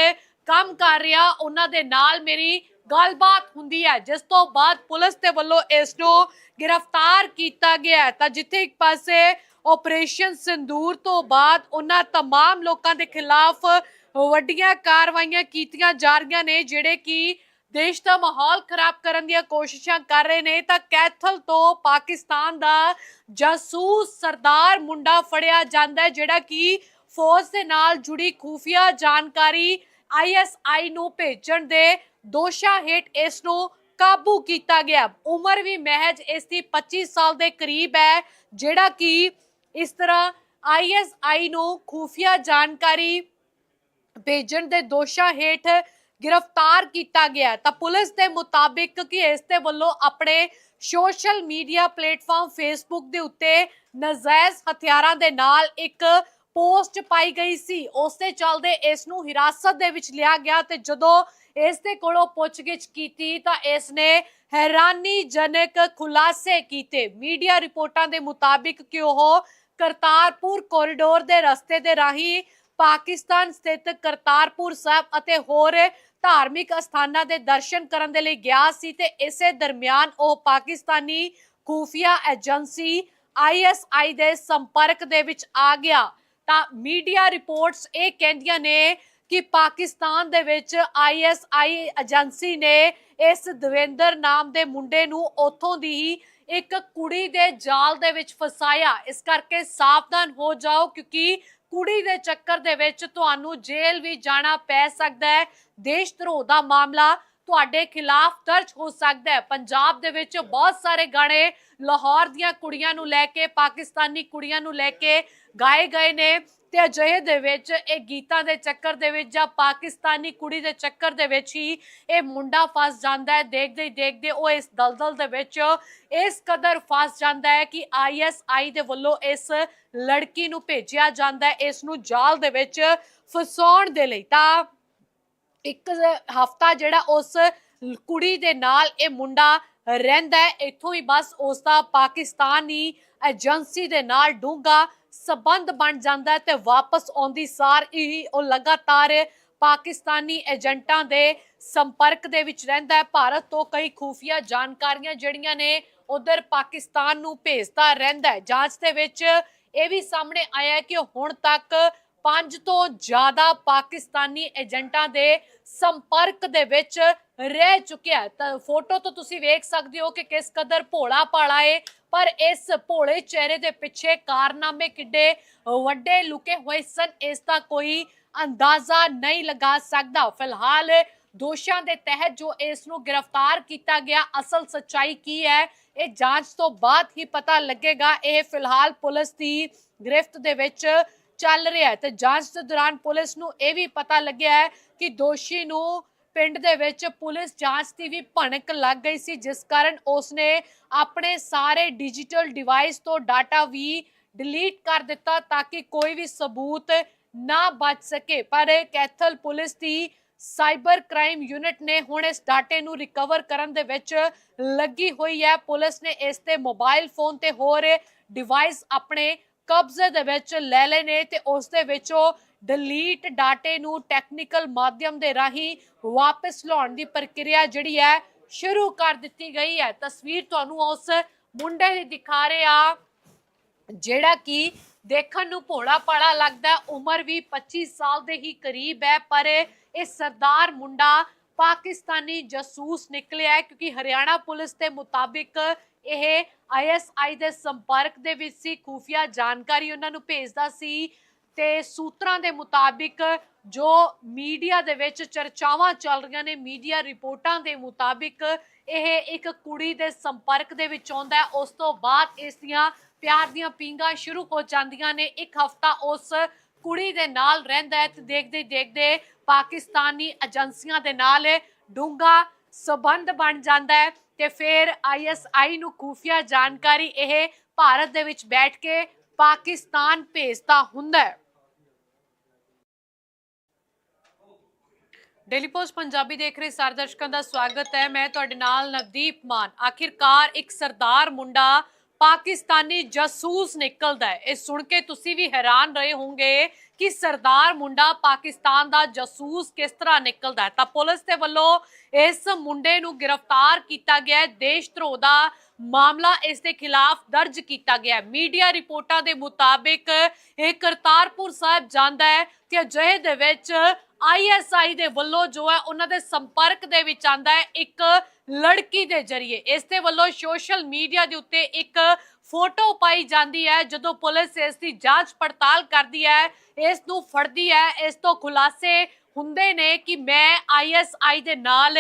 A: ਕੰਮ ਕਰ ਰਿਹਾ, ਉਹਨਾਂ ਦੇ ਨਾਲ ਮੇਰੀ ਗੱਲਬਾਤ ਹੁੰਦੀ ਹੈ। ਜਿਸ ਤੋਂ ਬਾਅਦ ਪੁਲਿਸ ਦੇ ਵੱਲੋਂ ਇਸ ਨੂੰ ਗ੍ਰਿਫਤਾਰ ਕੀਤਾ ਗਿਆ ਹੈ। ਤਾਂ ਜਿੱਥੇ ਇੱਕ ਪਾਸੇ ਆਪਰੇਸ਼ਨ ਸਿੰਦੂਰ ਤੋਂ ਬਾਅਦ ਉਹਨਾਂ तमाम ਲੋਕਾਂ ਦੇ ਖਿਲਾਫ ਵੱਡੀਆਂ ਕਾਰਵਾਈਆਂ ਕੀਤੀਆਂ ਜਾ ਰਹੀਆਂ ਨੇ ਜਿਹੜੇ ਕਿ ਦੇਸ਼ ਦਾ ਮਾਹੌਲ ਖਰਾਬ ਕਰਨ ਦੀਆਂ ਕੋਸ਼ਿਸ਼ਾਂ ਕਰ ਰਹੇ ਨੇ ਤਾਂ ਕੈਥਲ ਤੋਂ ਪਾਕਿਸਤਾਨ ਦਾ ਜਾਸੂਸ ਸਰਦਾਰ ਮੁੰਡਾ ਫੜਿਆ ਜਾਂਦਾ ਹੈ ਜਿਹੜਾ ਕਿ ਫੌਜ ਦੇ ਨਾਲ ਜੁੜੀ ਖੂਫੀਆ ਜਾਣਕਾਰੀ ਆਈਐਸਆਈ ਨੂੰ ਭੇਜਣ ਦੇ ਦੋਸ਼ਾਂ ਹੇਠ ਇਸ ਨੂੰ ਕਾਬੂ ਕੀਤਾ ਗਿਆ ਉਮਰ ਵੀ ਮਹਿਜ ਇਸ ਦੀ 25 ਸਾਲ ਦੇ ਕਰੀਬ ਹੈ ਜਿਹੜਾ ਕਿ ਇਸ ਤਰ੍ਹਾਂ ਆਈਐਸਆਈ ਨੂੰ ਖੂਫੀਆ ਜਾਣਕਾਰੀ ਭੇਜਣ ਦੇ ਦੋਸ਼ਾਂ ਹੇਠ ਗ੍ਰਿਫਤਾਰ ਕੀਤਾ ਗਿਆ। ਤਾਂ ਪੁਲਿਸ ਦੇ ਮੁਤਾਬਿਕ ਕਿ ਇਸ ਦੇ ਵੱਲੋਂ ਆਪਣੇ ਸੋਸ਼ਲ ਮੀਡੀਆ ਪਲੇਟਫਾਰਮ ਫੇਸਬੁੱਕ ਦੇ ਉੱਤੇ ਨਜਾਇਜ਼ ਹਥਿਆਰਾਂ ਦੇ ਨਾਲ ਇੱਕ ਪੋਸਟ ਪਾਈ ਗਈ ਸੀ। ਉਸ ਦੇ ਚੱਲਦੇ ਇਸ ਨੂੰ ਹਿਰਾਸਤ ਦੇ ਵਿੱਚ ਲਿਆ ਗਿਆ ਤੇ ਜਦੋਂ ਇਸ ਦੇ ਕੋਲੋਂ ਪੁੱਛਗਿੱਛ ਕੀਤੀ ਤਾਂ ਇਸ ਨੇ ਹੈਰਾਨੀਜਨਕ ਖੁਲਾਸੇ ਕੀਤੇ। ਮੀਡੀਆ ਰਿਪੋਰਟਾਂ ਦੇ ਮੁਤਾਬਿਕ ਕਿ ਉਹ ਕਰਤਾਰਪੁਰ ਕੋਰੀਡੋਰ ਦੇ ਰਸਤੇ ਦੇ ਰਾਹੀਂ ਪਾਕਿਸਤਾਨ ਸਥਿਤ ਕਰਤਾਰਪੁਰ ਸਾਹਿਬ ਅਤੇ ਹੋਰ ਧਾਰਮਿਕ ਅਸਥਾਨਾਂ ਦੇ ਦਰਸ਼ਨ ਕਰਨ ਦੇ ਲਈ ਗਿਆ ਸੀ ਤੇ ਇਸੇ ਦਰਮਿਆਨ ਉਹ ਪਾਕਿਸਤਾਨੀ ਖੂਫੀਆ ਏਜੰਸੀ ਆਈਐਸਆਈ ਦੇ ਸੰਪਰਕ ਦੇ ਵਿੱਚ ਆ ਗਿਆ। ਤਾਂ ਮੀਡੀਆ ਰਿਪੋਰਟਸ ਇਹ ਕਹਿੰਦੀਆਂ ਨੇ ਕਿ ਪਾਕਿਸਤਾਨ ਦੇ ਵਿੱਚ ਆਈਐਸਆਈ ਏਜੰਸੀ ਨੇ ਇਸ ਦਵਿੰਦਰ ਨਾਮ ਦੇ ਮੁੰਡੇ ਨੂੰ ਉੱਥੋਂ ਦੀ ਹੀ ਇੱਕ ਕੁੜੀ ਦੇ ਜਾਲ ਦੇ ਵਿੱਚ ਫਸਾਇਆ। ਇਸ ਕਰਕੇ ਸਾਵਧਾਨ ਹੋ ਜਾਓ ਕਿਉਂਕਿ ਕੁੜੀ ਦੇ ਚੱਕਰ ਦੇ ਵਿੱਚ ਤੁਹਾਨੂੰ ਜੇਲ੍ਹ ਵੀ ਜਾਣਾ ਪੈ ਸਕਦਾ ਹੈ। ਦੇਸ਼ ਧਰੋਹ ਦਾ ਮਾਮਲਾ ਤੁਹਾਡੇ ਖਿਲਾਫ ਦਰਜ ਹੋ ਸਕਦਾ ਹੈ। ਪੰਜਾਬ ਦੇ ਵਿੱਚ ਬਹੁਤ ਸਾਰੇ ਗਾਣੇ ਲਾਹੌਰ ਦੀਆਂ ਕੁੜੀਆਂ ਨੂੰ ਲੈ ਕੇ, ਪਾਕਿਸਤਾਨੀ ਕੁੜੀਆਂ ਨੂੰ ਲੈ ਕੇ ਗਾਏ ਗਏ ਨੇ। ਤੇ ਅਜਿਹੇ ਦੇ ਵਿੱਚ, ਇਹ ਗੀਤਾਂ ਦੇ ਚੱਕਰ ਦੇ ਵਿੱਚ ਜਾਂ ਪਾਕਿਸਤਾਨੀ ਕੁੜੀ ਦੇ ਚੱਕਰ ਦੇ ਵਿੱਚ ਹੀ ਇਹ ਮੁੰਡਾ ਫਸ ਜਾਂਦਾ ਹੈ। ਦੇਖਦੇ ਹੀ ਦੇਖਦੇ ਉਹ ਇਸ ਦਲਦਲ ਦੇ ਵਿੱਚ ਇਸ ਕਦਰ ਫਸ ਜਾਂਦਾ ਹੈ ਕਿ ਆਈਐਸਆਈ ਦੇ ਵੱਲੋਂ ਇਸ ਲੜਕੀ ਨੂੰ ਭੇਜਿਆ ਜਾਂਦਾ ਹੈ। ਇਸ ਨੂੰ ਜਾਲ ਦੇ ਵਿੱਚ ਫਸਾਉਣ ਦੇ ਲਈ ਤਾਂ ਇੱਕ ਹਫਤਾ ਜਿਹੜਾ ਉਸ ਕੁੜੀ ਦੇ ਨਾਲ ਇਹ ਮੁੰਡਾ ਰਹਿੰਦਾ ਹੈ। ਇੱਥੋਂ ਹੀ ਬਸ ਉਸ ਦਾ ਪਾਕਿਸਤਾਨੀ ਏਜੰਸੀ ਦੇ ਨਾਲ ਡੂੰਗਾ ਸਬੰਧ ਬਣ ਜਾਂਦਾ ਹੈ ਤੇ ਵਾਪਸ ਆਉਂਦੀ ਸਾਰ ਹੀ ਉਹ ਲਗਾਤਾਰ ਪਾਕਿਸਤਾਨੀ ਏਜੰਟਾਂ ਦੇ ਸੰਪਰਕ ਦੇ ਵਿੱਚ ਰਹਿੰਦਾ ਹੈ। ਭਾਰਤ ਤੋਂ ਕਈ ਖੂਫੀਆ ਜਾਣਕਾਰੀਆਂ ਜਿਹੜੀਆਂ ਨੇ ਉਧਰ ਪਾਕਿਸਤਾਨ ਨੂੰ ਭੇਜਦਾ ਰਹਿੰਦਾ ਹੈ। ਜਾਂਚ ਦੇ ਵਿੱਚ ਇਹ ਵੀ ਸਾਹਮਣੇ ਆਇਆ ਕਿ ਹੁਣ ਤੱਕ ਪੰਜ ਤੋਂ ਜ਼ਿਆਦਾ ਪਾਕਿਸਤਾਨੀ ਏਜੰਟਾਂ ਦੇ ਸੰਪਰਕ ਦੇ ਵਿੱਚ ਰਹਿ ਚੁੱਕਿਆ ਤਾਂ ਫੋਟੋ ਤੋਂ ਤੁਸੀਂ ਵੇਖ ਸਕਦੇ ਹੋ ਕਿ ਕਿਸ ਕਦਰ ਭੋਲਾ ਭਾਲਾ ਏ ਪਰ ਇਸ ਭੋਲੇ ਚਿਹਰੇ ਦੇ ਪਿੱਛੇ ਕਾਰਨਾਮੇ ਕਿੱਡੇ ਵੱਡੇ ਲੁਕੇ ਹੋਏ ਸਨ, ਇਸ ਦਾ ਕੋਈ ਅੰਦਾਜ਼ਾ ਨਹੀਂ ਲਗਾ ਸਕਦਾ। ਫਿਲਹਾਲ ਦੋਸ਼ਾਂ ਦੇ ਤਹਿਤ ਜੋ ਇਸ ਨੂੰ ਗ੍ਰਿਫਤਾਰ ਕੀਤਾ ਗਿਆ, ਅਸਲ ਸੱਚਾਈ ਕੀ ਹੈ, ਇਹ ਜਾਂਚ ਤੋਂ ਬਾਅਦ ਹੀ ਪਤਾ ਲੱਗੇਗਾ। ਇਹ ਫਿਲਹਾਲ ਪੁਲਿਸ ਦੀ ਗ੍ਰਿਫਤ ਦੇ ਵਿੱਚ ਚੱਲ ਰਿਹਾ ਹੈ ਤੇ ਜਾਂਚ ਦੇ ਦੌਰਾਨ ਪੁਲਿਸ ਨੂੰ ਇਹ ਵੀ ਪਤਾ ਲੱਗਿਆ ਹੈ ਕਿ ਦੋਸ਼ੀ ਨੂੰ ਪਿੰਡ ਦੇ ਵਿੱਚ ਪੁਲਿਸ ਜਾਂਚ ਦੀ ਵੀ ਭਣਕ ਲੱਗ ਗਈ ਸੀ, ਜਿਸ ਕਾਰਨ ਉਸਨੇ ਆਪਣੇ ਸਾਰੇ ਡਿਜੀਟਲ ਡਿਵਾਈਸ ਤੋਂ ਡਾਟਾ ਵੀ ਡਿਲੀਟ ਕਰ ਦਿੱਤਾ ਤਾਂ ਕਿ ਕੋਈ ਵੀ ਸਬੂਤ ਨਾ ਬਚ ਸਕੇ। ਪਰ ਕੈਥਲ ਪੁਲਿਸ ਦੀ ਸਾਈਬਰ ਕ੍ਰਾਈਮ ਯੂਨਿਟ ਨੇ ਹੁਣ ਇਸ ਡਾਟੇ ਨੂੰ ਰਿਕਵਰ ਕਰਨ ਦੇ ਵਿੱਚ ਲੱਗੀ ਹੋਈ ਹੈ। ਪੁਲਿਸ ਨੇ ਇਸ ਤੇ ਮੋਬਾਈਲ ਫੋਨ ਤੇ ਹੋਰ ਡਿਵਾਈਸ ਆਪਣੇ ਕਬਜ਼ੇ ਦੇ ਵਿੱਚ ਲੈ ਲਏ ਨੇ ਤੇ ਉਸ ਦੇ ਵਿੱਚੋਂ ਡਿਲੀਟ ਡਾਟੇ ਨੂੰ ਟੈਕਨੀਕਲ ਮਾਧਿਅਮ ਦੇ ਰਾਹੀਂ ਵਾਪਸ ਲਾਉਣ ਦੀ ਪ੍ਰਕਿਰਿਆ ਜਿਹੜੀ ਹੈ ਸ਼ੁਰੂ ਕਰ ਦਿੱਤੀ ਗਈ ਹੈ। ਤਸਵੀਰ ਤੁਹਾਨੂੰ ਉਸ ਮੁੰਡੇ ਦੀ ਦਿਖਾ ਰਿਹਾ। ਜਿਹੜਾ ਕਿ ਦੇਖਣ ਨੂੰ ਭੋਲਾ ਪਾਲਾ ਲੱਗਦਾ ਉਮਰ ਵੀ 25 ਸਾਲ ਦੇ ਹੀ ਕਰੀਬ ਹੈ, ਪਰ ਇਹ ਸਰਦਾਰ ਮੁੰਡਾ ਪਾਕਿਸਤਾਨੀ ਜਾਸੂਸ ਨਿਕਲਿਆ ਹੈ ਕਿਉਂਕਿ ਹਰਿਆਣਾ ਪੁਲਿਸ ਦੇ ਮੁਤਾਬਿਕ ਇਹ ਆਈਐਸਆਈ ਦੇ ਸੰਪਰਕ ਦੇ ਵਿੱਚ ਸੀ। ਖੂਫੀਆ ਜਾਣਕਾਰੀ ਉਹਨਾਂ ਨੂੰ ਭੇਜਦਾ ਸੀ ਤੇ ਸੂਤਰਾਂ ਦੇ ਮੁਤਾਬਿਕ ਜੋ ਮੀਡੀਆ ਦੇ ਵਿੱਚ ਚਰਚਾਵਾਂ ਚੱਲ ਰਹੀਆਂ ਨੇ, ਮੀਡੀਆ ਰਿਪੋਰਟਾਂ ਦੇ ਮੁਤਾਬਿਕ ਇਹ ਇੱਕ ਕੁੜੀ ਦੇ ਸੰਪਰਕ ਦੇ ਵਿੱਚ ਆਉਂਦਾ ਹੈ। ਉਸ ਤੋਂ ਬਾਅਦ ਇਸ ਦੀਆਂ ਪਿਆਰ ਦੀਆਂ ਪੀਂਘਾਂ ਸ਼ੁਰੂ ਹੋ ਜਾਂਦੀਆਂ ਨੇ। ਇੱਕ ਹਫਤਾ ਉਸ ਕੁੜੀ ਦੇ ਨਾਲ ਰਹਿੰਦਾ ਹੈ ਤੇ ਦੇਖਦੇ ਦੇਖਦੇ ਪਾਕਿਸਤਾਨੀ ਏਜੰਸੀਆਂ ਦੇ ਨਾਲ ਡੂੰਗਾ ਸਬੰਧ ਬਣ ਜਾਂਦਾ ਹੈ ਤੇ ਫਿਰ ਆਈਐਸਆਈ ਨੂੰ ਖੂਫੀਆ ਜਾਣਕਾਰੀ ਇਹ ਭਾਰਤ ਦੇ ਵਿੱਚ ਬੈਠ ਕੇ ਪਾਕਿਸਤਾਨ ਭੇਜਦਾ ਹੁੰਦਾ ਹੈ। ਡੇਲੀ ਪੋਸਟ ਪੰਜਾਬੀ ਦੇਖ ਰਹੇ ਸਾਰੇ ਦਰਸ਼ਕਾਂ ਦਾ ਸਵਾਗਤ ਹੈ। ਮੈਂ ਤੁਹਾਡੇ ਨਾਲ ਨਵਦੀਪ ਮਾਨ। ਆਖਿਰਕਾਰ ਇੱਕ ਸਰਦਾਰ ਮੁੰਡਾ ਪਾਕਿਸਤਾਨੀ ਜਾਸੂਸ ਨਿਕਲਦਾ ਹੈ। ਇਹ ਸੁਣ ਕੇ ਤੁਸੀਂ ਵੀ ਹੈਰਾਨ ਰਹੇ ਹੋਵੋਗੇ ਕਿ ਸਰਦਾਰ ਮੁੰਡਾ ਪਾਕਿਸਤਾਨ ਦਾ ਜਾਸੂਸ ਕਿਸ ਤਰ੍ਹਾਂ ਨਿਕਲਦਾ ਹੈ। ਤਾਂ ਪੁਲਿਸ ਦੇ ਵੱਲੋਂ ਇਸ ਮੁੰਡੇ ਨੂੰ ਗ੍ਰਿਫਤਾਰ ਕੀਤਾ ਗਿਆ ਹੈ। ਦੇਸ਼ ਧਰੋਹ ਦਾ ਮਾਮਲਾ ਇਸ ਦੇ ਖਿਲਾਫ ਦਰਜ ਕੀਤਾ ਗਿਆ ਹੈ। ਮੀਡੀਆ ਰਿਪੋਰਟਾਂ ਦੇ ਮੁਤਾਬਿਕ ਇਹ ਕਰਤਾਰਪੁਰ ਸਾਹਿਬ ਜਾਂਦਾ ਹੈ ਤੇ ਅਜਿਹੇ ਦੇ ਵਿੱਚ ਆਈਐਸਆਈ ਦੇ ਵੱਲੋਂ ਜੋ ਹੈ, ਉਹਨਾਂ ਦੇ ਸੰਪਰਕ ਦੇ ਵਿੱਚ ਆਂਦਾ ਹੈ। ਇੱਕ ਲੜਕੀ ਦੇ ਜ਼ਰੀਏ। ਇਸ ਦੇ ਵੱਲੋਂ ਸੋਸ਼ਲ ਮੀਡੀਆ ਦੇ ਉੱਤੇ ਇੱਕ ਫੋਟੋ ਪਾਈ ਜਾਂਦੀ ਹੈ, ਜਦੋਂ ਪੁਲਿਸ ਇਸ ਦੀ ਜਾਂਚ ਪੜਤਾਲ ਕਰਦੀ ਹੈ, ਇਸ ਨੂੰ ਫੜਦੀ ਹੈ। ਇਸ ਤੋਂ ਖੁਲਾਸੇ ਹੁੰਦੇ ਨੇ ਕਿ ਮੈਂ ਆਈਐਸਆਈ ਦੇ ਨਾਲ